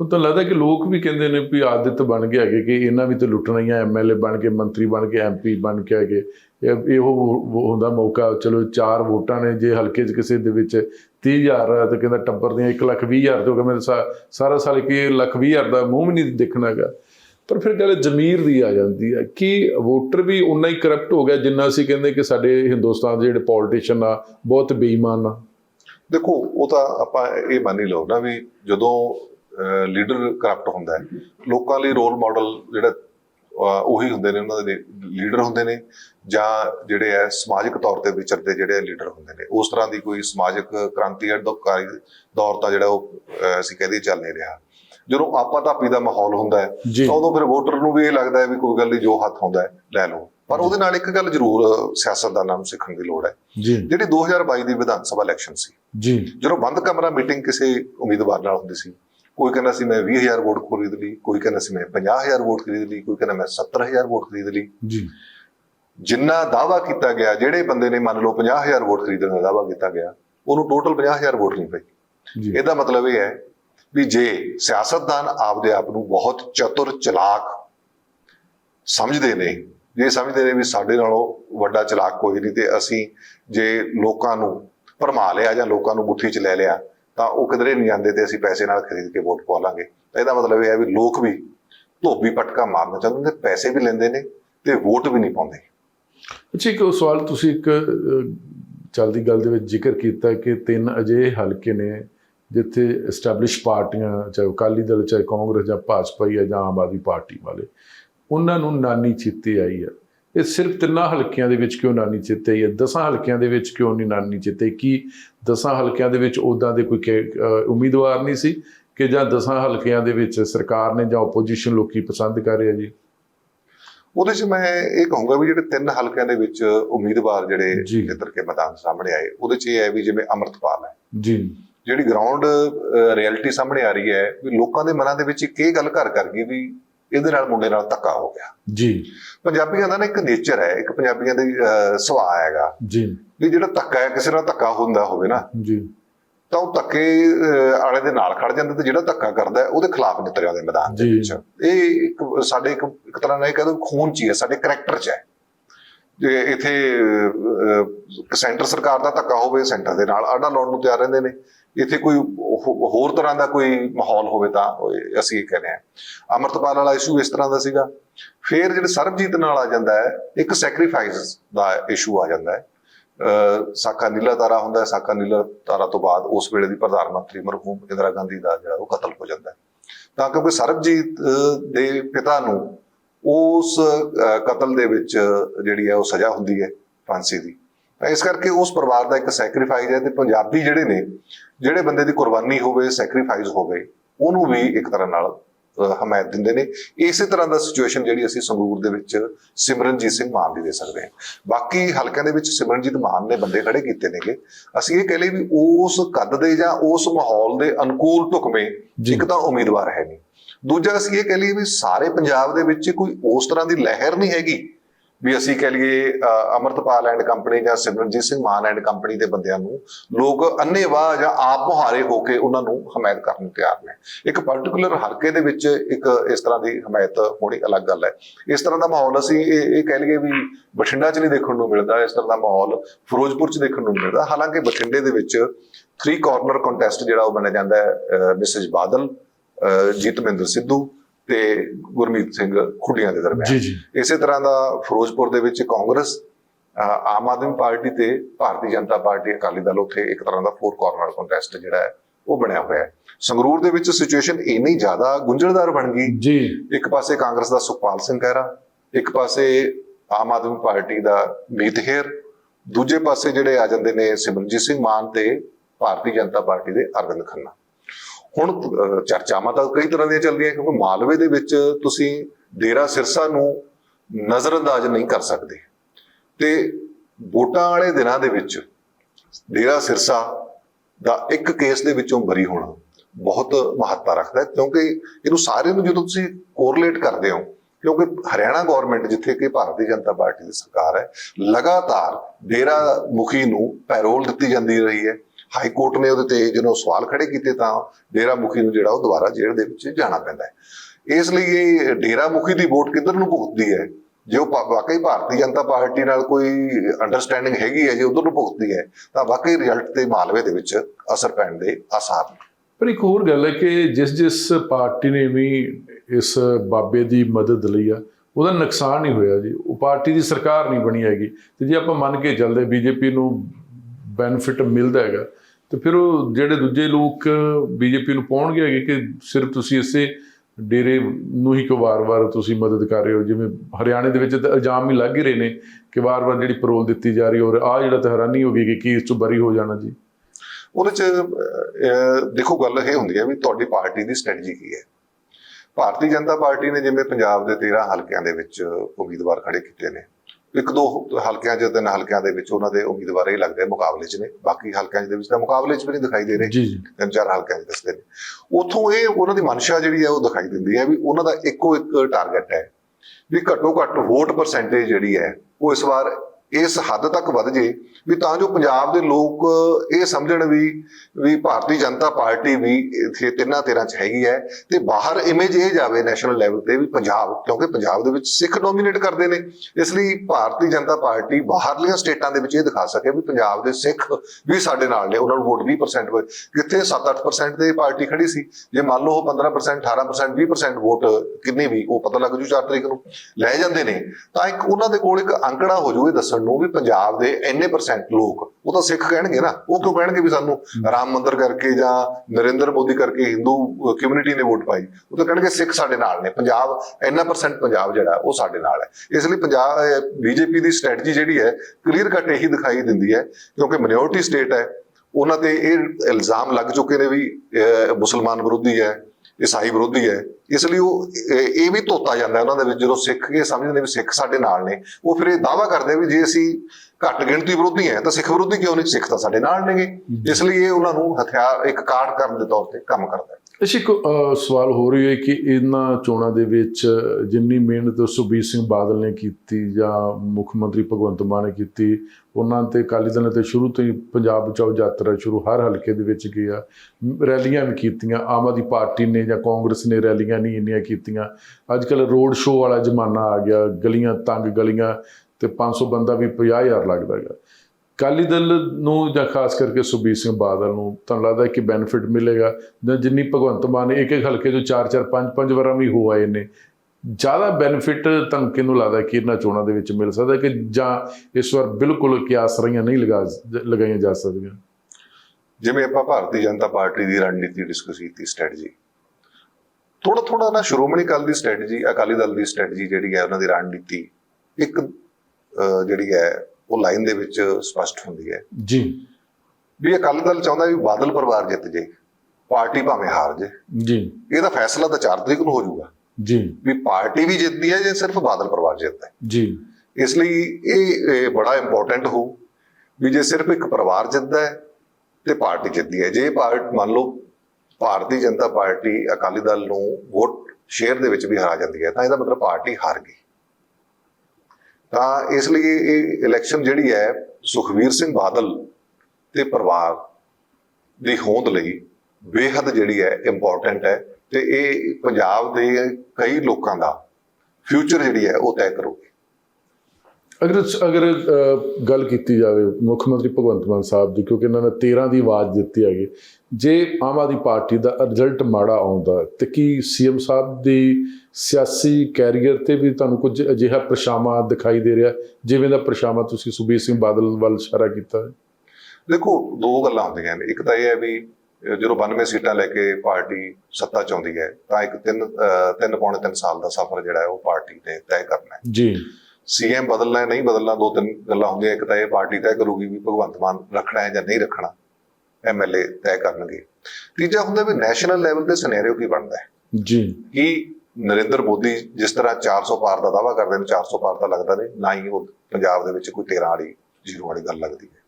A: ਉਹ ਤਾਂ ਲੱਗਦਾ ਕਿ ਲੋਕ ਵੀ ਕਹਿੰਦੇ ਨੇ ਵੀ ਆਦਤ ਬਣ ਗਿਆ ਹੈਗੇ ਕਿ ਇਹਨਾਂ ਵੀ ਤਾਂ ਲੁੱਟਣਾ ਹੀ ਆ ਐਮਐਲਏ ਬਣ ਕੇ, ਮੰਤਰੀ ਬਣ ਕੇ ਐਮਪੀ ਬਣ ਕੇ ਹੈਗੇ। ਇਹੋ ਉਹ ਹੁੰਦਾ ਮੌਕਾ, ਚਲੋ ਚਾਰ ਵੋਟਾਂ ਨੇ, ਜੇ ਹਲਕੇ 'ਚ ਕਿਸੇ ਦੇ ਵਿੱਚ 30000 ਆ ਤਾਂ ਕਹਿੰਦਾ ਟੱਬਰ ਦੀਆਂ 1 ਲੱਖ 20 ਹਜ਼ਾਰ ਤੋਂ ਕਹਿੰਦਾ ਸਾ- ਸਾਰਾ ਸਾਲ ਕਿ ਲੱਖ 20 ਹਜ਼ਾਰ ਦਾ ਮੂੰਹ ਵੀ ਨਹੀਂ ਦੇਖਣਾ ਹੈਗਾ। ਪਰ ਫਿਰ ਗੱਲ ਜ਼ਮੀਰ ਦੀ ਆ ਜਾਂਦੀ ਹੈ ਕਿ ਵੋਟਰ ਵੀ ਉਨਾ ਹੀ ਕਰਪਟ ਹੋ ਗਿਆ ਜਿੰਨਾ ਅਸੀਂ ਕਹਿੰਦੇ ਕਿ ਸਾਡੇ ਹਿੰਦੁਸਤਾਨ ਦੇ ਜਿਹੜੇ ਪੋਲੀਟੀਸ਼ੀਅਨ ਆ, ਬਹੁਤ ਬੇਈਮਾਨ ਆ।
B: ਦੇਖੋ, ਉਹ ਤਾਂ ਆਪਾਂ ਇਹ ਮੰਨ ਹੀ ਲਓ ਨਾ ਵੀ ਜਦੋਂ ਲੀਡਰ ਕਰਪਟ ਹੁੰਦਾ ਹੈ, ਲੋਕਾਂ ਲਈ ਰੋਲ ਮਾਡਲ ਜਿਹੜਾ ਉਹੀ ਹੁੰਦੇ ਨੇ ਉਹਨਾਂ ਦੇ ਲੀਡਰ ਹੁੰਦੇ ਨੇ ਜਾਂ ਜਿਹੜੇ ਹੈ ਸਮਾਜਿਕ ਤੌਰ ਤੇ ਵਿਚਰਦੇ ਜਿਹੜੇ ਲੀਡਰ ਹੁੰਦੇ ਨੇ। ਉਸ ਤਰ੍ਹਾਂ ਦੀ ਕੋਈ ਸਮਾਜਿਕ ਕ੍ਰਾਂਤੀ ਅਡੋਕਾਰੀ ਦੌਰ ਤਾਂ ਜਿਹੜਾ ਉਹ ਅਸੀਂ ਕਹਦੇ ਚੱਲ ਨਹੀਂ ਰਿਹਾ। ਜਦੋਂ ਆਪਾ ਧਾਪੀ ਦਾ ਮਾਹੌਲ ਹੁੰਦਾ ਹੈ ਤਾਂ ਉਦੋਂ ਫਿਰ ਵੋਟਰ ਨੂੰ ਵੀ ਇਹ ਲੱਗਦਾ ਹੈ ਵੀ ਕੋਈ ਗੱਲ ਨਹੀਂ ਜੋ ਹੱਥ ਹੁੰਦਾ ਹੈ ਲੈ ਲਓ। ਪਰ ਉਹਦੇ ਨਾਲ ਇੱਕ ਗੱਲ ਜ਼ਰੂਰ ਸਿਆਸਤਦਾਨਾਂ ਨੂੰ ਸਿੱਖਣ ਦੀ ਲੋੜ ਹੈ। ਜਿਹੜੀ 2022 ਦੀ ਵਿਧਾਨ ਸਭਾ ਇਲੈਕਸ਼ਨ ਸੀ
A: ਜੀ।
B: ਜਦੋਂ ਬੰਦ ਕਮਰਾ ਮੀਟਿੰਗ ਕਿਸੇ ਉਮੀਦਵਾਰ ਨਾਲ ਹੁੰਦੀ ਸੀ ਕੋਈ ਕਹਿੰਦਾ ਸੀ ਮੈਂ 20000 ਵੋਟ ਖਰੀਦ ਲਈ ਕੋਈ ਕਹਿੰਦਾ ਸੀ ਮੈਂ 50000 ਵੋਟ ਖਰੀਦ ਲਈ ਕੋਈ ਕਹਿੰਦਾ ਮੈਂ 70000 ਵੋਟ ਖਰੀਦ ਲਈ।
A: ਜੀ।
B: ਜਿੰਨਾ ਦਾਵਾ ਕੀਤਾ ਗਿਆ ਜਿਹੜੇ ਬੰਦੇ ਨੇ ਮੰਨ ਲਓ 50000 ਵੋਟ ਖਰੀਦਣ ਦਾ ਦਾਵਾ ਕੀਤਾ ਗਿਆ ਉਹਨੂੰ ਟੋਟਲ 50000 ਵੋਟ ਨਹੀਂ ਪਈ ਇਹਦਾ ਮਤਲਬ ਇਹ ਹੈ ਵੀ ਜੇ ਸਿਆਸਤਦਾਨ ਆਪਦੇ ਆਪ ਨੂੰ ਬਹੁਤ ਚਤੁਰ ਚਲਾਕ ਸਮਝਦੇ ਨੇ ਜੇ ਸਮਝਦੇ ਨੇ ਵੀ ਸਾਡੇ ਨਾਲੋਂ ਵੱਡਾ ਚਲਾਕ ਕੋਈ ਨਹੀਂ ਤੇ ਅਸੀਂ ਜੇ ਲੋਕਾਂ ਨੂੰ ਭਰਮਾ ਲਿਆ ਜਾਂ ਲੋਕਾਂ ਨੂੰ ਮੁੱਠੀ 'ਚ ਲੈ ਲਿਆ ਤਾਂ ਉਹ ਕਿਧਰੇ ਨਹੀਂ ਜਾਂਦੇ ਤੇ ਅਸੀਂ ਪੈਸੇ ਨਾਲ ਖਰੀਦ ਕੇ ਵੋਟ ਪਵਾ ਲਾਂਗੇ। ਤਾਂ ਇਹਦਾ ਮਤਲਬ ਇਹ ਹੈ ਵੀ ਲੋਕ ਵੀ ਧੋਬੀ ਪਟਕਾ ਮਾਰਨਾ ਚਾਹੁੰਦੇ ਨੇ, ਪੈਸੇ ਵੀ ਲੈਂਦੇ ਨੇ ਤੇ ਵੋਟ ਵੀ ਨਹੀਂ ਪਾਉਂਦੇ।
A: ਅੱਛਾ, ਇੱਕ ਸਵਾਲ ਤੁਸੀਂ ਇੱਕ ਚੱਲਦੀ ਗੱਲ ਦੇ ਵਿੱਚ ਜ਼ਿਕਰ ਕੀਤਾ ਕਿ ਤਿੰਨ ਅਜਿਹੇ ਹਲਕੇ ਨੇ ਜਿੱਥੇ ਐਸਟੈਬਲਿਸ਼ ਪਾਰਟੀਆਂ, ਚਾਹੇ ਉਹ ਅਕਾਲੀ ਦਲ, ਚਾਹੇ ਕਾਂਗਰਸ ਜਾਂ ਭਾਜਪਾ ਹੀ ਹੈ ਜਾਂ ਆਮ ਆਦਮੀ ਪਾਰਟੀ ਵਾਲੇ, ਉਹਨਾਂ ਨੂੰ ਨਾਨੀ ਚਿੱਤੇ ਆਈ ਹੈ। ਇਹ ਸਿਰਫ ਤਿੰਨਾਂ ਹਲਕਿਆਂ ਦੇ ਵਿੱਚ ਕਿਉਂ ਨਾਨੀ ਚਿੱਤੇ ਹੈ? ਦਸਾਂ ਹਲਕਿਆਂ ਦੇ ਵਿੱਚ ਕਿਉਂ ਨਹੀਂ ਨਾਨੀ ਚਿੱਤੇ ਕੀ ਦਸਾਂ ਹਲਕਿਆਂ ਦੇ ਵਿੱਚ ਉਦਾਂ ਦੇ ਕੋਈ ਉਮੀਦਵਾਰ ਨਹੀਂ ਸੀ ਕਿ ਜਾਂ ਦਸਾਂ ਹਲਕਿਆਂ ਦੇ ਵਿੱਚ ਸਰਕਾਰ ਨੇ ਜਾਂ ਆਪੋਜੀਸ਼ਨ ਲੋਕੀ ਪਸੰਦ ਕਰ ਰਿਹਾ ਜੀ?
B: ਉਹਦੇ 'ਚ ਮੈਂ ਇਹ ਕਹੂੰਗਾ ਵੀ ਜਿਹੜੇ ਤਿੰਨ ਹਲਕਿਆਂ ਦੇ ਵਿੱਚ ਉਮੀਦਵਾਰ ਜਿਹੜੇ। ਜਿੱਤਰ ਕੇ ਮੈਦਾਨ ਸਾਹਮਣੇ ਆਏ ਉਹਦੇ 'ਚ ਇਹ ਹੈ ਵੀ ਜਿਵੇਂ ਅਮਰਤਪਾਲ ਹੈ।
A: ਜੀ।
B: ਜਿਹੜੀ ਗਰਾਊਂਡ ਰਿਐਲਿਟੀ ਸਾਹਮਣੇ ਆ ਰਹੀ ਹੈ ਵੀ ਲੋਕਾਂ ਦੇ ਮਨਾਂ ਦੇ ਵਿੱਚ ਇੱਕ ਇਹ ਗੱਲ ਘਰ ਕਰ ਗਈ ਵੀ ਇਹਦੇ ਨਾਲ ਮੁੰਡੇ ਨਾਲ ਧੱਕਾ ਹੋ ਗਿਆ।
A: ਜੀ।
B: ਪੰਜਾਬੀਆਂ ਦਾ ਨਾ ਇੱਕ ਨੇਚਰ ਹੈ ਇੱਕ ਪੰਜਾਬੀਆਂ ਦੀ ਸੁਭਾਅ ਹੈਗਾ।
A: ਜੀ।
B: ਵੀ ਜਿਹੜਾ ਧੱਕਾ ਹੈ ਕਿਸੇ ਨਾਲ ਧੱਕਾ ਹੁੰਦਾ ਹੋਵੇ ਨਾ
A: ਜੀ।
B: ਤਾਂ ਉਹ ਧੱਕੇ ਵਾਲੇ ਦੇ ਨਾਲ ਖੜ ਜਾਂਦੇ ਤੇ ਜਿਹੜਾ ਧੱਕਾ ਕਰਦਾ ਹੈ, ਉਹਦੇ ਖਿਲਾਫ ਨਿੱਤਰ ਜਾਂਦੇ ਮੈਦਾਨ ਦੇ। ਵਿੱਚ। ਇਹ ਇੱਕ ਸਾਡੇ ਇੱਕ ਇੱਕ ਤਰ੍ਹਾਂ ਨਾਲ ਇਹ ਕਹਿੰਦੇ ਖੂਨ ਚ ਹੀ ਸਾਡੇ ਕਰੈਕਟਰ ਚ ਹੈ। ਜੇ ਇੱਥੇ ਸੈਂਟਰ ਸਰਕਾਰ ਦਾ ਧੱਕਾ ਹੋਵੇ ਸੈਂਟਰ ਦੇ ਨਾਲ ਆਡਾ ਲਾਉਣ ਨੂੰ ਤਿਆਰ ਰਹਿੰਦੇ ਨੇ। ਇੱਥੇ ਕੋਈ ਹੋਰ ਤਰ੍ਹਾਂ ਦਾ ਕੋਈ ਮਾਹੌਲ ਹੋਵੇ ਤਾਂ ਅਸੀਂ ਇਹ ਕਹਿੰਦੇ ਹਾਂ। ਅਮਰਤਪਾਲ ਵਾਲਾ ਇਸ਼ੂ ਇਸ ਤਰ੍ਹਾਂ ਦਾ ਸੀਗਾ। ਫਿਰ ਜਿਹੜੇ ਸਰਬਜੀਤ ਨਾਲ ਆ ਜਾਂਦਾ ਹੈ, ਇੱਕ ਸੈਕਰੀਫਾਈਸ ਦਾ ਇਸ਼ੂ ਆ ਜਾਂਦਾ ਹੈ। ਅਹ ਸਾਕਾ ਨੀਲਾ ਤਾਰਾ ਹੁੰਦਾ ਹੈ, ਸਾਕਾ ਨੀਲਾ ਤਾਰਾ ਤੋਂ ਬਾਅਦ ਉਸ ਵੇਲੇ ਦੀ ਪ੍ਰਧਾਨ ਮੰਤਰੀ ਮਰਹੂਮ ਇੰਦਰਾ ਗਾਂਧੀ ਦਾ ਜਿਹੜਾ ਉਹ ਕਤਲ ਹੋ ਜਾਂਦਾ ਹੈ। ਤਾਂ ਕਿਉਂਕਿ ਸਰਬਜੀਤ ਦੇ ਪਿਤਾ ਨੂੰ ਉਸ ਕਤਲ ਦੇ ਵਿੱਚ ਜਿਹੜੀ ਹੈ ਉਹ ਸਜ਼ਾ ਹੁੰਦੀ ਹੈ ਫਾਂਸੀ ਦੀ। ਤਾਂ ਇਸ ਕਰਕੇ ਉਸ ਪਰਿਵਾਰ ਦਾ ਇੱਕ ਸੈਕਰੀਫਾਈਸ ਹੈ ਤੇ ਪੰਜਾਬੀ ਜਿਹੜੇ ਨੇ ਜਿਹੜੇ ਬੰਦੇ ਦੀ ਕੁਰਬਾਨੀ ਹੋਵੇ ਸੈਕਰੀਫਾਈਸ ਹੋਵੇ ਉਹਨੂੰ ਵੀ ਇੱਕ ਤਰ੍ਹਾਂ ਨਾਲ ਹਮਾਇਤ ਦਿੰਦੇ ਨੇ। ਇਸੇ ਤਰ੍ਹਾਂ ਦਾ ਸਿਚੁਏਸ਼ਨ ਜਿਹੜੀ ਅਸੀਂ ਸੰਗਰੂਰ ਦੇ ਵਿੱਚ ਸਿਮਰਨਜੀਤ ਸਿੰਘ ਮਾਨ ਦੀ ਦੇ ਸਕਦੇ ਹਾਂ। ਬਾਕੀ ਹਲਕਿਆਂ ਦੇ ਵਿੱਚ ਸਿਮਰਨਜੀਤ ਮਾਨ ਨੇ ਬੰਦੇ ਖੜੇ ਕੀਤੇ ਨੇਗੇ। ਅਸੀਂ ਇਹ ਕਹਿ ਲਈ ਵੀ ਉਸ ਕੱਦ ਦੇ ਜਾਂ ਉਸ ਮਾਹੌਲ ਦੇ ਅਨੁਕੂਲ ਢੁਕਵੇਂ। ਇੱਕ ਤਾਂ ਉਮੀਦਵਾਰ ਹੈ ਨਹੀਂ। ਦੂਜਾ ਅਸੀਂ ਇਹ ਕਹਿ ਲਈਏ ਵੀ ਸਾਰੇ ਪੰਜਾਬ ਦੇ ਵਿੱਚ ਕੋਈ ਉਸ ਤਰ੍ਹਾਂ ਦੀ ਲਹਿਰ ਨਹੀਂ ਹੈਗੀ। ਵੀ ਅਸੀਂ ਕਹਿ ਲਈਏ ਅ, ਅਮਰਤਪਾਲ ਐਂਡ ਕੰਪਨੀ ਜਾਂ ਸਿਮਰਨਜੀਤ ਸਿੰਘ ਮਾਨ ਐਂਡ ਕੰਪਨੀ ਦੇ ਬੰਦਿਆਂ ਨੂੰ ਲੋਕ ਅੰਨੇਵਾਹ ਜਾਂ ਆਪ ਮੁਹਾਰੇ ਹੋ ਕੇ ਉਹਨਾਂ ਨੂੰ ਹਮਾਇਤ ਕਰਨ ਨੂੰ ਤਿਆਰ ਨੇ। ਇੱਕ ਪਾਰਟਿਕੂਲਰ ਹਲਕੇ ਦੇ ਵਿੱਚ ਇੱਕ ਇਸ ਤਰ੍ਹਾਂ ਦੀ ਹਮਾਇਤ ਹੋਣੀ ਅਲੱਗ ਗੱਲ ਹੈ। ਇਸ ਤਰ੍ਹਾਂ ਦਾ ਮਾਹੌਲ ਅਸੀਂ ਇਹ ਇਹ ਕਹਿ ਲਈਏ ਵੀ ਬਠਿੰਡਾ 'ਚ ਨਹੀਂ ਦੇਖਣ ਨੂੰ ਮਿਲਦਾ ਇਸ ਤਰ੍ਹਾਂ ਦਾ ਮਾਹੌਲ ਫਿਰੋਜ਼ਪੁਰ 'ਚ ਦੇਖਣ ਨੂੰ ਮਿਲਦਾ। ਹਾਲਾਂਕਿ ਬਠਿੰਡੇ ਦੇ ਵਿੱਚ ਥ੍ਰੀ ਕਾਰਨਰ ਕੰਟੈਸਟ ਜਿਹੜਾ ਉਹ ਬਣਿਆ ਜਾਂਦਾ ਹੈ ਮਿਸਿਸ ਬਾਦਲ ਜੀਤਮਿੰਦਰ ਸਿੱਧੂ ਤੇ ਗੁਰਮੀਤ ਸਿੰਘ ਖੁੱਡੀਆਂ ਦੇ ਦਰਮਿਆਨ।
A: ਜੀ ਜੀ।
B: ਇਸੇ ਤਰ੍ਹਾਂ ਦਾ ਫਿਰੋਜ਼ਪੁਰ ਦੇ ਵਿੱਚ ਕਾਂਗਰਸ ਆਮ ਆਦਮੀ ਪਾਰਟੀ ਤੇ ਭਾਰਤੀ ਜਨਤਾ ਪਾਰਟੀ ਅਕਾਲੀ ਦਲ ਉੱਥੇ ਇੱਕ ਤਰ੍ਹਾਂ ਦਾ ਫੋਰ ਕਾਰਨਰ ਕੰਟੈਸਟ ਜਿਹੜਾ ਹੈ ਉਹ ਬਣਿਆ ਹੋਇਆ ਹੈ। ਸੰਗਰੂਰ ਦੇ ਵਿੱਚ ਸਿਚੁਏਸ਼ਨ ਇੰਨੀ ਜ਼ਿਆਦਾ ਗੁੰਝਲਦਾਰ ਬਣ ਗਈ।
A: ਜੀ।
B: ਇੱਕ ਪਾਸੇ ਕਾਂਗਰਸ ਦਾ ਸੁਖਪਾਲ ਸਿੰਘ ਖਹਿਰਾ ਇੱਕ ਪਾਸੇ ਆਮ ਆਦਮੀ ਪਾਰਟੀ ਦਾ ਮੀਤ ਹੇਰ ਦੂਜੇ ਪਾਸੇ ਜਿਹੜੇ ਆ ਜਾਂਦੇ ਨੇ ਸਿਮਰਨਜੀਤ ਸਿੰਘ ਮਾਨ ਤੇ ਭਾਰਤੀ ਜਨਤਾ ਪਾਰਟੀ ਦੇ ਅਰਵਿੰਦ ਖੰਨਾ। ਹੁਣ ਚਰਚਾਵਾਂ ਤਾਂ ਕਈ ਤਰ੍ਹਾਂ ਦੀਆਂ ਚੱਲਦੀਆਂ, ਕਿਉਂਕਿ ਮਾਲਵੇ ਦੇ ਵਿੱਚ ਤੁਸੀਂ ਡੇਰਾ ਸਿਰਸਾ ਨੂੰ ਨਜ਼ਰਅੰਦਾਜ਼ ਨਹੀਂ ਕਰ ਸਕਦੇ। ਤੇ ਵੋਟਾਂ ਵਾਲੇ ਦਿਨਾਂ ਦੇ ਵਿੱਚ ਡੇਰਾ ਸਿਰਸਾ ਦਾ ਇੱਕ ਕੇਸ ਦੇ ਵਿੱਚੋਂ ਬਰੀ ਹੋਣਾ ਬਹੁਤ ਮਹੱਤਤਾ ਰੱਖਦਾ ਹੈ, ਕਿਉਂਕਿ ਇਹਨੂੰ ਸਾਰੇ ਨੂੰ ਜਦੋਂ ਤੁਸੀਂ ਕੋਰਲੇਟ ਕਰਦੇ ਹੋ, ਕਿਉਂਕਿ ਹਰਿਆਣਾ ਗਵਰਨਮੈਂਟ ਜਿੱਥੇ ਕਿ ਭਾਰਤੀ ਜਨਤਾ ਪਾਰਟੀ ਦੀ ਸਰਕਾਰ ਹੈ, ਲਗਾਤਾਰ ਡੇਰਾ ਮੁਖੀ ਨੂੰ ਪੈਰੋਲ ਦਿੱਤੀ ਜਾਂਦੀ ਰਹੀ ਹੈ। ਹਾਈ ਕੋਰਟ ਨੇ ਉਹਦੇ ਤੇ ਜਦੋਂ ਸਵਾਲ ਖੜੇ ਕੀਤੇ ਤਾਂ ਡੇਰਾ ਮੁਖੀ ਨੂੰ ਜਿਹੜਾ ਉਹ ਦੁਬਾਰਾ ਜੇਲ੍ਹ ਦੇ ਵਿੱਚ ਜਾਣਾ ਪੈਂਦਾ ਹੈ। ਇਸ ਲਈ ਇਹ ਡੇਰਾ ਮੁਖੀ ਦੀ ਵੋਟ ਕਿੱਧਰ ਨੂੰ ਭੁਗਤਦੀ ਹੈ? ਜੇ ਉਹ ਵਾਕਈ ਭਾਰਤੀ ਜਨਤਾ ਪਾਰਟੀ ਨਾਲ ਕੋਈ ਅੰਡਰਸਟੈਂਡਿੰਗ ਹੈਗੀ ਹੈ, ਜੇ ਉਧਰ ਨੂੰ ਭੁਗਤਦੀ ਹੈ, ਤਾਂ ਵਾਕਈ ਰਿਜ਼ਲਟ ਤੇ ਮਾਲਵੇ ਦੇ ਵਿੱਚ ਅਸਰ ਪੈਣ ਦੇ ਆਸਾਰ ਨੇ।
A: ਪਰ ਇੱਕ ਹੋਰ ਗੱਲ ਹੈ ਕਿ ਜਿਸ ਜਿਸ ਪਾਰਟੀ ਨੇ ਵੀ ਇਸ ਬਾਬੇ ਦੀ ਮਦਦ ਲਈ ਆ, ਉਹਦਾ ਨੁਕਸਾਨ ਨਹੀਂ ਹੋਇਆ ਜੀ। ਉਹ ਪਾਰਟੀ ਦੀ ਸਰਕਾਰ ਨਹੀਂ ਬਣੀ ਹੈਗੀ। ਤੇ ਜੇ ਆਪਾਂ ਮੰਨ ਕੇ ਚੱਲਦੇ, ਬੀਜੇਪੀ ਨੂੰ ਬੈਨੀਫਿਟ ਮਿਲਦਾ ਹੈਗਾ। ਤੇ ਫਿਰ ਉਹ ਜਿਹੜੇ ਦੂਜੇ ਲੋਕ ਬੀਜੇਪੀ ਨੂੰ ਪਾਉਣਗੇ ਹੈਗੇ ਕਿ ਸਿਰਫ ਤੁਸੀਂ ਇਸੇ ਡੇਰੇ ਨੂੰ ਹੀ ਕਿਉਂ ਵਾਰ-ਵਾਰ ਤੁਸੀਂ ਮਦਦ ਕਰ ਰਹੇ ਹੋ? ਜਿਵੇਂ ਹਰਿਆਣੇ ਦੇ ਵਿੱਚ ਤਾਂ ਇਲਜ਼ਾਮ ਹੀ ਲੱਗ ਹੀ ਰਹੇ ਨੇ ਕਿ ਵਾਰ-ਵਾਰ ਜਿਹੜੀ ਪਰੋਲ ਦਿੱਤੀ ਜਾ ਰਹੀ ਔਰ ਆ ਜਿਹੜਾ ਤਾਂ ਹੈਰਾਨੀ ਹੋ ਗਈ ਕਿ ਕੀ ਇਸ ਤੋਂ ਬਰੀ ਹੋ ਜਾਣਾ ਜੀ।
B: ਉਹਦੇ ਚ ਦੇਖੋ ਗੱਲ ਇਹ ਹੁੰਦੀ ਹੈ ਵੀ ਤੁਹਾਡੀ ਪਾਰਟੀ ਦੀ ਸਟ੍ਰੈਟਜੀ ਕੀ ਹੈ? ਭਾਰਤੀ ਜਨਤਾ ਪਾਰਟੀ ਨੇ ਜਿਵੇਂ ਪੰਜਾਬ ਦੇ 13 ਹਲਕਿਆਂ ਦੇ ਵਿੱਚ ਉਮੀਦਵਾਰ ਖੜੇ ਕੀਤੇ ਨੇ। ਇੱਕ ਦੋ ਹਲਕਿਆਂ 'ਚ ਤਿੰਨ ਹਲਕਿਆਂ ਦੇ ਵਿੱਚ ਉਹਨਾਂ ਦੇ ਉਮੀਦਵਾਰ ਇਹ ਲੱਗਦੇ ਮੁਕਾਬਲੇ 'ਚ ਨੇ। ਬਾਕੀ ਹਲਕਿਆਂ ਦੇ ਵਿੱਚ ਤਾਂ ਮੁਕਾਬਲੇ 'ਚ ਵੀ ਨਹੀਂ ਦਿਖਾਈ ਦੇ ਰਹੇ।
A: ਜੀ ਜੀ।
B: ਤਿੰਨ ਚਾਰ ਹਲਕਿਆਂ 'ਚ ਦੱਸਦੇ ਨੇ। ਉਥੋਂ ਇਹ ਉਹਨਾਂ ਦੀ ਮਨਸ਼ਾ ਜਿਹੜੀ ਹੈ ਉਹ ਦਿਖਾਈ ਦਿੰਦੀ ਹੈ ਵੀ ਉਹਨਾਂ ਦਾ ਇੱਕੋ ਇੱਕ ਟਾਰਗੇਟ ਹੈ। ਵੀ ਘੱਟੋ ਘੱਟ ਵੋਟ ਪਰਸੈਂਟੇਜ ਜਿਹੜੀ ਹੈ ਉਹ ਇਸ ਵਾਰ ਇਸ ਹੱਦ ਤੱਕ ਵੱਧ ਜੇ, ਵੀ ਤਾਂ ਜੋ ਪੰਜਾਬ ਦੇ ਲੋਕ ਇਹ ਸਮਝਣ ਵੀ ਵੀ ਭਾਰਤੀ ਜਨਤਾ ਪਾਰਟੀ ਵੀ ਇੱਥੇ ਤਿੰਨਾਂ ਤੇਰਾਂ ਚ ਹੈਗੀ ਹੈ ਤੇ ਬਾਹਰ ਇਮੇਜ ਇਹ ਜਾਵੇ ਨੈਸ਼ਨਲ ਲੈਵਲ ਤੇ ਵੀ ਪੰਜਾਬ, ਕਿਉਂਕਿ ਪੰਜਾਬ ਦੇ ਵਿੱਚ ਸਿੱਖ ਡੋਮੀਨੇਟ ਕਰਦੇ ਨੇ। ਇਸ ਲਈ ਭਾਰਤੀ ਜਨਤਾ ਪਾਰਟੀ ਬਾਹਰਲੀਆਂ ਸਟੇਟਾਂ ਦੇ ਵਿੱਚ ਇਹ ਦਿਖਾ ਸਕੇ ਵੀ ਪੰਜਾਬ ਦੇ ਸਿੱਖ ਵੀ ਸਾਡੇ ਨਾਲ ਨੇ, ਉਹਨਾਂ ਨੂੰ ਵੋਟ 20% ਹੋਏ। ਕਿੱਥੇ 7-8% ਦੇ ਪਾਰਟੀ ਖੜੀ ਸੀ, ਜੇ ਮੰਨ ਲਓ ਉਹ 15% 18% 20% ਵੋਟ ਕਿੰਨੀ ਵੀ, ਉਹ ਪਤਾ ਲੱਗ ਜੂ 4 ਤਰੀਕ ਨੂੰ। ਲੈ ਜਾਂਦੇ ਨੇ। ਤਾਂ ਇੱਕ ਉਹਨਾਂ ਦੇ ਕੋਲ ਇੱਕ ਅੰਕੜਾ ਹੋ ਜੂ, ਇਹ ਦੱਸਣ ਦੱਸਣ ਨੂੰ ਵੀ ਪੰਜਾਬ ਦੇ ਇੰਨੇ ਪਰਸੈਂਟ ਲੋਕ ਉਹ ਤਾਂ ਸਿੱਖ ਕਹਿਣਗੇ ਨਾ ਉਹ ਕਿਉਂ ਕਹਿਣਗੇ ਵੀ ਸਾਨੂੰ ਰਾਮ ਮੰਦਿਰ ਕਰਕੇ ਜਾਂ ਨਰਿੰਦਰ ਮੋਦੀ ਕਰਕੇ ਹਿੰਦੂ ਕਮਿਊਨਿਟੀ ਨੇ ਵੋਟ ਪਾਈ ਉਹ ਤਾਂ ਕਹਿਣਗੇ ਸਿੱਖ ਸਾਡੇ ਨਾਲ ਨੇ ਪੰਜਾਬ ਇੰਨਾ ਪਰਸੈਂਟ ਪੰਜਾਬ ਜਿਹੜਾ ਉਹ ਸਾਡੇ ਨਾਲ ਹੈ। ਇਸ ਲਈ ਪੰਜਾਬ ਬੀਜੇਪੀ ਦੀ ਸਟ੍ਰੈਟਜੀ ਜਿਹੜੀ ਹੈ ਕਲੀਅਰ ਕੱਟ ਇਹੀ ਦਿਖਾਈ ਦਿੰਦੀ ਹੈ ਕਿਉਂਕਿ ਮਿਨੋਰਟੀ ਸਟੇਟ ਹੈ ਉਹਨਾਂ ਤੇ ਇਹ ਇਲਜ਼ਾਮ ਲੱਗ ਚੁੱਕੇ ਨੇ ਵੀ ਮੁਸਲਮਾਨ ਵਿਰੋਧੀ ਹੈ ਈਸਾਈ ਵਿਰੋਧੀ ਹੈ। ਇਸ ਲਈ ਉਹ ਇਹ ਵੀ ਧੋਤਾ ਜਾਂਦਾ ਉਹਨਾਂ ਦੇ ਵਿੱਚ। ਜਦੋਂ ਸਿੱਖ ਇਹ ਸਮਝਦੇ ਨੇ ਵੀ ਸਿੱਖ ਸਾਡੇ ਨਾਲ ਨੇ ਉਹ ਫਿਰ ਇਹ ਦਾਵਾ ਕਰਦੇ ਵੀ ਜੇ ਅਸੀਂ ਘੱਟ ਗਿਣਤੀ ਵਿਰੋਧੀ ਹੈ ਤਾਂ ਸਿੱਖ ਵਿਰੋਧੀ ਕਿਉਂ ਨਹੀਂ? ਸਿੱਖ ਤਾਂ ਸਾਡੇ ਨਾਲ ਨੇਗੇ। ਇਸ ਲਈ ਇਹ ਉਹਨਾਂ ਨੂੰ ਹਥਿਆਰ ਇੱਕ ਕਾਰਡ ਕਰਨ ਦੇ ਤੌਰ ਤੇ ਕੰਮ ਕਰਦਾ ਹੈ।
A: ਅੱਛਾ, ਇੱਕ ਸਵਾਲ ਹੋ ਰਹੀ ਹੈ ਕਿ ਇਹਨਾਂ ਚੋਣਾਂ ਦੇ ਵਿੱਚ ਜਿੰਨੀ ਮਿਹਨਤ ਸੁਖਬੀਰ ਸਿੰਘ ਬਾਦਲ ਨੇ ਕੀਤੀ ਜਾਂ ਮੁੱਖ ਮੰਤਰੀ ਭਗਵੰਤ ਮਾਨ ਨੇ ਕੀਤੀ, ਉਹਨਾਂ ਤੇ ਅਕਾਲੀ ਦਲ ਨੇ ਤੇ ਸ਼ੁਰੂ ਤੋਂ ਹੀ ਪੰਜਾਬ ਬਚਾਓ ਯਾਤਰਾ ਸ਼ੁਰੂ ਹਰ ਹਲਕੇ ਦੇ ਵਿੱਚ ਗਿਆ ਰੈਲੀਆਂ ਵੀ ਕੀਤੀਆਂ, ਆਮ ਆਦਮੀ ਪਾਰਟੀ ਨੇ ਜਾਂ ਕਾਂਗਰਸ ਨੇ ਰੈਲੀਆਂ ਨਹੀਂ ਇੰਨੀਆਂ ਕੀਤੀਆਂ। ਅੱਜ ਕੱਲ ਰੋਡ ਸ਼ੋਅ ਵਾਲਾ ਜ਼ਮਾਨਾ ਆ ਗਿਆ, ਗਲੀਆਂ ਤੰਗ ਗਲੀਆਂ ਤੇ 500 ਬੰਦਾ ਵੀ 50000 ਲੱਗਦਾ ਹੈਗਾ। ਅਕਾਲੀ ਦਲ ਨੂੰ ਜਾਂ ਖਾਸ ਕਰਕੇ ਸੁਖਬੀਰ ਸਿੰਘ ਬਾਦਲ ਨੂੰ ਤੁਹਾਨੂੰ ਲੱਗਦਾ ਕਿ ਬੈਨੀਫਿਟ ਮਿਲੇਗਾ। ਜਾਂ ਜਿੰਨੀ ਭਗਵੰਤ ਮਾਨ ਇੱਕ ਇੱਕ ਹਲਕੇ ਤੋਂ ਚਾਰ ਚਾਰ ਪੰਜ ਪੰਜ ਵਾਰਾਂ ਵੀ ਹੋ ਆਏ ਨੇ। ਜ਼ਿਆਦਾ ਬੈਨੀਫਿਟ ਤੁਹਾਨੂੰ ਕਿਹਨੂੰ ਲੱਗਦਾ ਕਿ ਇਹਨਾਂ ਚੋਣਾਂ ਦੇ ਵਿੱਚ ਮਿਲ ਸਕਦਾ ਕਿ ਜਾਂ ਇਸ ਵਾਰ ਬਿਲਕੁਲ ਕਿਆਸ ਰਹੀਆਂ ਨਹੀਂ ਲਗਾ ਲਗਾਈਆਂ ਜਾ ਸਕਦੀਆਂ।
B: ਜਿਵੇਂ ਆਪਾਂ ਭਾਰਤੀ ਜਨਤਾ ਪਾਰਟੀ ਦੀ ਰਣਨੀਤੀ ਡਿਸਕਸ ਕੀਤੀ ਸਟ੍ਰੈਟਜੀ ਥੋੜਾ ਥੋੜਾ ਨਾ ਸ਼੍ਰੋਮਣੀ ਅਕਾਲੀ ਦੀ ਸਟ੍ਰੈਟਜੀ ਅਕਾਲੀ ਦਲ ਦੀ ਸਟ੍ਰੈਟਜੀ ਜਿਹੜੀ ਹੈ, ਉਹਨਾਂ ਦੀ ਰਣਨੀਤੀ ਇੱਕ ਜਿਹੜੀ ਹੈ ਉਹ ਲਾਈਨ ਦੇ ਵਿੱਚ ਸਪਸ਼ਟ ਹੁੰਦੀ ਹੈ।
A: ਜੀ।
B: ਵੀ ਅਕਾਲੀ ਦਲ ਚਾਹੁੰਦਾ ਵੀ ਬਾਦਲ ਪਰਿਵਾਰ ਜਿੱਤ ਜੇ ਪਾਰਟੀ ਭਾਵੇਂ ਹਾਰ ਜੇ।
A: ਜੀ।
B: ਇਹਦਾ ਫੈਸਲਾ ਤਾਂ 4 ਤਰੀਕ ਨੂੰ ਹੋ ਜਾਊਗਾ।
A: ਜੀ।
B: ਵੀ ਪਾਰਟੀ ਵੀ ਜਿੱਤਦੀ ਹੈ ਜੇ ਸਿਰਫ ਬਾਦਲ ਪਰਿਵਾਰ ਜਿੱਤਦਾ ਹੈ?
A: ਜੀ।
B: ਇਸ ਲਈ ਇਹ ਇਹ ਬੜਾ ਇੰਪੋਰਟੈਂਟ ਹੋ ਵੀ ਜੇ ਸਿਰਫ ਇੱਕ ਪਰਿਵਾਰ ਜਿੱਤਦਾ ਹੈ ਤੇ ਪਾਰਟੀ ਜਿੱਤਦੀ ਹੈ। ਜੇ ਪਾਰਟ ਮੰਨ ਲਓ ਭਾਰਤੀ ਜਨਤਾ ਪਾਰਟੀ ਅਕਾਲੀ ਦਲ ਨੂੰ ਵੋਟ ਸ਼ੇਅਰ ਦੇ ਵਿੱਚ ਵੀ ਹਰਾ ਜਾਂਦੀ ਹੈ ਤਾਂ ਇਹਦਾ ਮਤਲਬ ਪਾਰਟੀ ਹਾਰ ਗਈ। ਤਾਂ ਇਸ ਲਈ ਇਹ ਇਲੈਕਸ਼ਨ ਜਿਹੜੀ ਹੈ ਸੁਖਵੀਰ ਸਿੰਘ ਬਾਦਲ ਤੇ ਪਰਿਵਾਰ ਦੀ ਹੋਂਦ ਲਈ ਬੇਹੱਦ ਜਿਹੜੀ ਹੈ ਇੰਪੋਰਟੈਂਟ ਹੈ ਤੇ ਇਹ ਪੰਜਾਬ ਦੇ ਕਈ ਲੋਕਾਂ ਦਾ ਫਿਊਚਰ ਜਿਹੜੀ ਹੈ ਉਹ ਤੈਅ ਕਰੂਗੀ।
A: ਅਗਰ ਅਗਰ ਗੱਲ ਕੀਤੀ ਜਾਵੇ ਮੁੱਖ ਮੰਤਰੀ ਭਗਵੰਤ ਮਾਨ ਸਾਹਿਬ ਦੀ ਕਿਉਂਕਿ ਇਹਨਾਂ ਨੇ 13 ਦੀ ਆਵਾਜ਼ ਦਿੱਤੀ ਹੈਗੀ ਜੇ ਆਮ ਆਦਮੀ ਪਾਰਟੀ ਦਾ ਰਿਜ਼ਲਟ ਮਾੜਾ ਆਉਂਦਾ ਤੇ ਕੀ ਸੀਐਮ ਸਾਹਿਬ ਦੀ ਸਿਆਸੀ ਕੈਰੀਅਰ ਤੇ ਵੀ ਤੁਹਾਨੂੰ ਕੁਝ ਅਜਿਹਾ ਪਰਛਾਵਾਂ ਦਿਖਾਈ ਦੇ ਰਿਹਾ ਜਿਵੇਂ ਦਾ ਪਰਛਾਵਾਂ ਤੁਸੀਂ ਸੁਖਬੀਰ ਸਿੰਘ ਬਾਦਲ ਵੱਲ ਇਸ਼ਾਰਾ ਕੀਤਾ? ਹੈ
B: ਦੇਖੋ ਦੋ ਗੱਲਾਂ ਹੁੰਦੀਆਂ ਨੇ। ਇੱਕ ਤਾਂ ਇਹ ਹੈ ਵੀ ਜਦੋਂ 92 ਸੀਟਾਂ ਲੈ ਕੇ ਪਾਰਟੀ ਸੱਤਾ ਚ ਆਉਂਦੀ ਹੈ ਤਾਂ ਇੱਕ ਤਿੰਨ ਤਿੰਨ ਪੌਣੇ ਤਿੰਨ ਸਾਲ ਦਾ ਸਫ਼ਰ ਜਿਹੜਾ ਹੈ ਉਹ ਪਾਰਟੀ ਨੇ ਤੈਅ ਕਰਨਾ ਹੈ।
A: ਜੀ।
B: ਸੀਐਮ ਬਦਲਣਾ ਹੈ ਨਹੀਂ ਬਦਲਣਾ ਦੋ ਤਿੰਨ ਗੱਲਾਂ ਹੁੰਦੀਆਂ ਇੱਕ ਤਾਂ ਇਹ ਪਾਰਟੀ ਤੈਅ ਕਰੂਗੀ ਵੀ ਭਗਵੰਤ ਮਾਨ ਰੱਖਣਾ ਹੈ ਜਾਂ ਨਹੀਂ ਰੱਖਣਾ ਐਮਐਲਏ ਤੈਅ ਕਰਨਗੇ। ਤੀਜਾ ਹੁੰਦਾ ਵੀ ਨੈਸ਼ਨਲ ਲੈਵਲ ਤੇ ਸਿਨੈਰੀਓ ਕੀ ਬਣਦਾ ਹੈ?
A: ਜੀ।
B: ਕਿ ਨਰਿੰਦਰ ਮੋਦੀ ਜਿਸ ਤਰ੍ਹਾਂ 400 ਪਾਰ ਦਾ ਦਾਵਾ ਕਰਦੇ ਨੇ 400 ਪਾਰ ਤਾਂ ਲੱਗਦਾ ਨਹੀਂ ਨਾ ਹੀ ਉਹ ਪੰਜਾਬ ਦੇ ਵਿੱਚ ਕੋਈ 13 ਵਾਲੀ ਜ਼ੀਰੋ ਵਾਲੀ ਗੱਲ ਲੱਗਦੀ ਹੈ।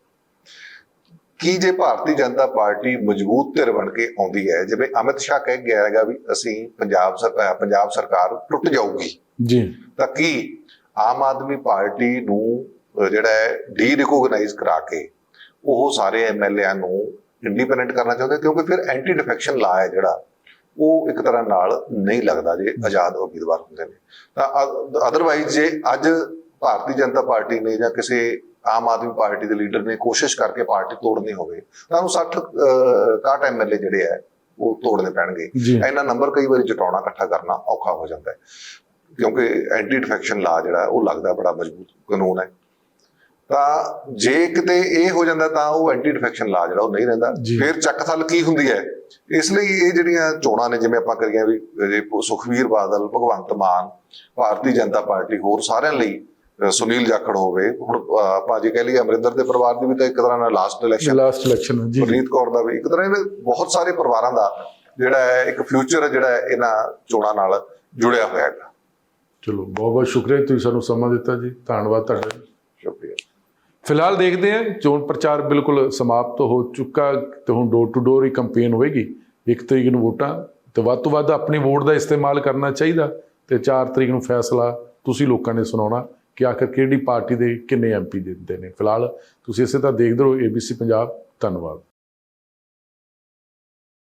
B: ਕੀ ਜੇ ਭਾਰਤੀ ਜਨਤਾ ਪਾਰਟੀ ਮਜ਼ਬੂਤ ਧਿਰ ਬਣ ਕੇ ਆਉਂਦੀ ਹੈ ਜਿਵੇਂ ਅਮਿਤ ਸ਼ਾਹ ਕਹਿ ਗਿਆ ਹੈਗਾ ਵੀ ਅਸੀਂ ਪੰਜਾਬ ਸਰਕਾਰ ਪੰਜਾਬ ਸਰਕਾਰ ਟੁੱਟ ਜਾਊਗੀ
A: ਜੀ।
B: ਤਾਂ ਕੀ ਆਮ ਆਦਮੀ ਪਾਰਟੀ ਨੂੰ ਜਿਹੜਾ ਹੈ ਡੀ ਰਿਕੋਗਨਾਈਜ਼ ਕਰਾ ਕੇ ਉਹ ਸਾਰੇ ਐਮਐਲਏਆਂ ਨੂੰ ਇੰਡੀਪੈਂਡੈਂਟ ਕਰਨਾ ਚਾਹੁੰਦੇ ਕਿਉਂਕਿ ਫਿਰ ਐਂਟੀ ਡਿਫੈਕਸ਼ਨ ਲਾ ਹੈ ਜਿਹੜਾ ਉਹ ਇੱਕ ਤਰ੍ਹਾਂ ਨਾਲ ਨਹੀਂ ਲੱਗਦਾ ਜੇ ਆਜ਼ਾਦ ਉਮੀਦਵਾਰ ਹੁੰਦੇ ਨੇ। ਤਾਂ ਅਦਰਵਾਈਜ਼ ਜੇ ਅੱਜ ਭਾਰਤੀ ਜਨਤਾ ਪਾਰਟੀ ਨੇ ਜਾਂ ਕਿਸੇ ਆਮ ਆਦਮੀ ਪਾਰਟੀ ਦੇ ਲੀਡਰ ਨੇ ਕੋਸ਼ਿਸ਼ ਕਰਕੇ ਪਾਰਟੀ ਤੋੜਨੀ ਹੋਵੇ ਤਾਂ ਉਹ 60 61 ਐਮਐਲਏ ਜਿਹੜੇ ਆ ਉਹ ਤੋੜਨੇ ਪੈਣਗੇ। ਇੰਨਾ ਨੰਬਰ ਕਈ ਵਾਰੀ ਜਟਾਉਣਾ ਇਕੱਠਾ ਕਰਨਾ ਔਖਾ ਹੋ ਜਾਂਦਾ ਹੈ। ਕਿਉਂਕਿ ਐਂਟੀ ਡਿਫੈਕਸ਼ਨ ਲਾ ਜਿਹੜਾ ਉਹ ਲੱਗਦਾ ਬੜਾ ਮਜ਼ਬੂਤ ਕਾਨੂੰਨ ਹੈ। ਤਾਂ ਜੇ ਕਿਤੇ ਇਹ ਹੋ ਜਾਂਦਾ ਤਾਂ ਉਹ ਐਂਟੀ ਡਿਫੈਕਸ਼ਨ ਲਾ ਜਿਹੜਾ ਉਹ ਨਹੀਂ ਰਹਿੰਦਾ। ਫਿਰ ਚੱਕ ਥਲ ਕੀ ਹੁੰਦੀ ਹੈ? ਇਸ ਲਈ ਇਹ ਜਿਹੜੀਆਂ ਚੋਣਾਂ ਨੇ ਜਿਵੇਂ ਆਪਾਂ ਕਰੀਆਂ ਵੀ ਜੇ ਸੁਖਵੀਰ ਬਾਦਲ ਭਗਵੰਤ ਮਾਨ ਭਾਰਤੀ ਜਨਤਾ ਪਾਰਟੀ ਹੋਰ ਸਾਰਿਆਂ ਲਈ ਸੁਨੀਲ ਜਾਖੜ ਹੋਵੇ ਹੁਣ ਆਪਾਂ ਜੇ ਕਹਿ ਲਈਏ ਅਮਰਿੰਦਰ ਦੇ ਪਰਿਵਾਰ ਦੀ ਵੀ ਤਾਂ ਇੱਕ ਤਰ੍ਹਾਂ ਨਾਲ ਲਾਸਟ ਇਲੈਕਸ਼ਨ
A: ਲਾਸਟ ਇਲੈਕਸ਼ਨ ਜੀ ਜੀ।
B: ਪ੍ਰਨੀਤ ਕੌਰ ਦਾ ਵੀ ਇੱਕ ਤਰ੍ਹਾਂ ਇਹ ਬਹੁਤ ਸਾਰੇ ਪਰਿਵਾਰਾਂ ਦਾ ਜਿਹੜਾ ਹੈ ਇੱਕ ਫਿਊਚਰ ਜਿਹੜਾ ਹੈ ਇਹਨਾਂ ਚੋਣਾਂ ਨਾਲ ਜੁੜਿਆ ਹੋਇਆ ਹੈਗਾ।
A: ਚਲੋ ਬਹੁਤ ਬਹੁਤ ਸ਼ੁਕਰੀਆ ਤੁਸੀਂ ਸਾਨੂੰ ਸਮਾਂ ਦਿੱਤਾ ਜੀ। ਧੰਨਵਾਦ ਤੁਹਾਡਾ
B: ਸ਼ੁਕਰੀਆ।
A: ਫਿਲਹਾਲ ਦੇਖਦੇ ਹਾਂ ਚੋਣ ਪ੍ਰਚਾਰ ਬਿਲਕੁਲ ਸਮਾਪਤ ਹੋ ਚੁੱਕਾ ਤੇ ਹੁਣ door to door he campaign ਹੋਏਗੀ। ਇੱਕ ਤਰੀਕ ਨੂੰ ਵੋਟਾਂ ਤੇ ਵੱਧ ਤੋਂ ਵੱਧ ਆਪਣੀ ਵੋਟ ਦਾ ਇਸਤੇਮਾਲ ਕਰਨਾ ਚਾਹੀਦਾ ਤੇ 4 ਤਰੀਕ ਨੂੰ ਫੈਸਲਾ ਤੁਸੀਂ ਲੋਕਾਂ ਨੇ ਸੁਣਾਉਣਾ ਕਿ ਆਖਰ ਕਿਹੜੀ ਪਾਰਟੀ ਦੇ ਕਿੰਨੇ ਐਮਪੀ ਦਿੰਦੇ ਨੇ। ਫਿਲਹਾਲ ਤੁਸੀਂ ਇਸੇ ਤਰ੍ਹਾਂ ਦੇਖਦੇ ਰਹੋ ABC ਪੰਜਾਬ। ਧੰਨਵਾਦ।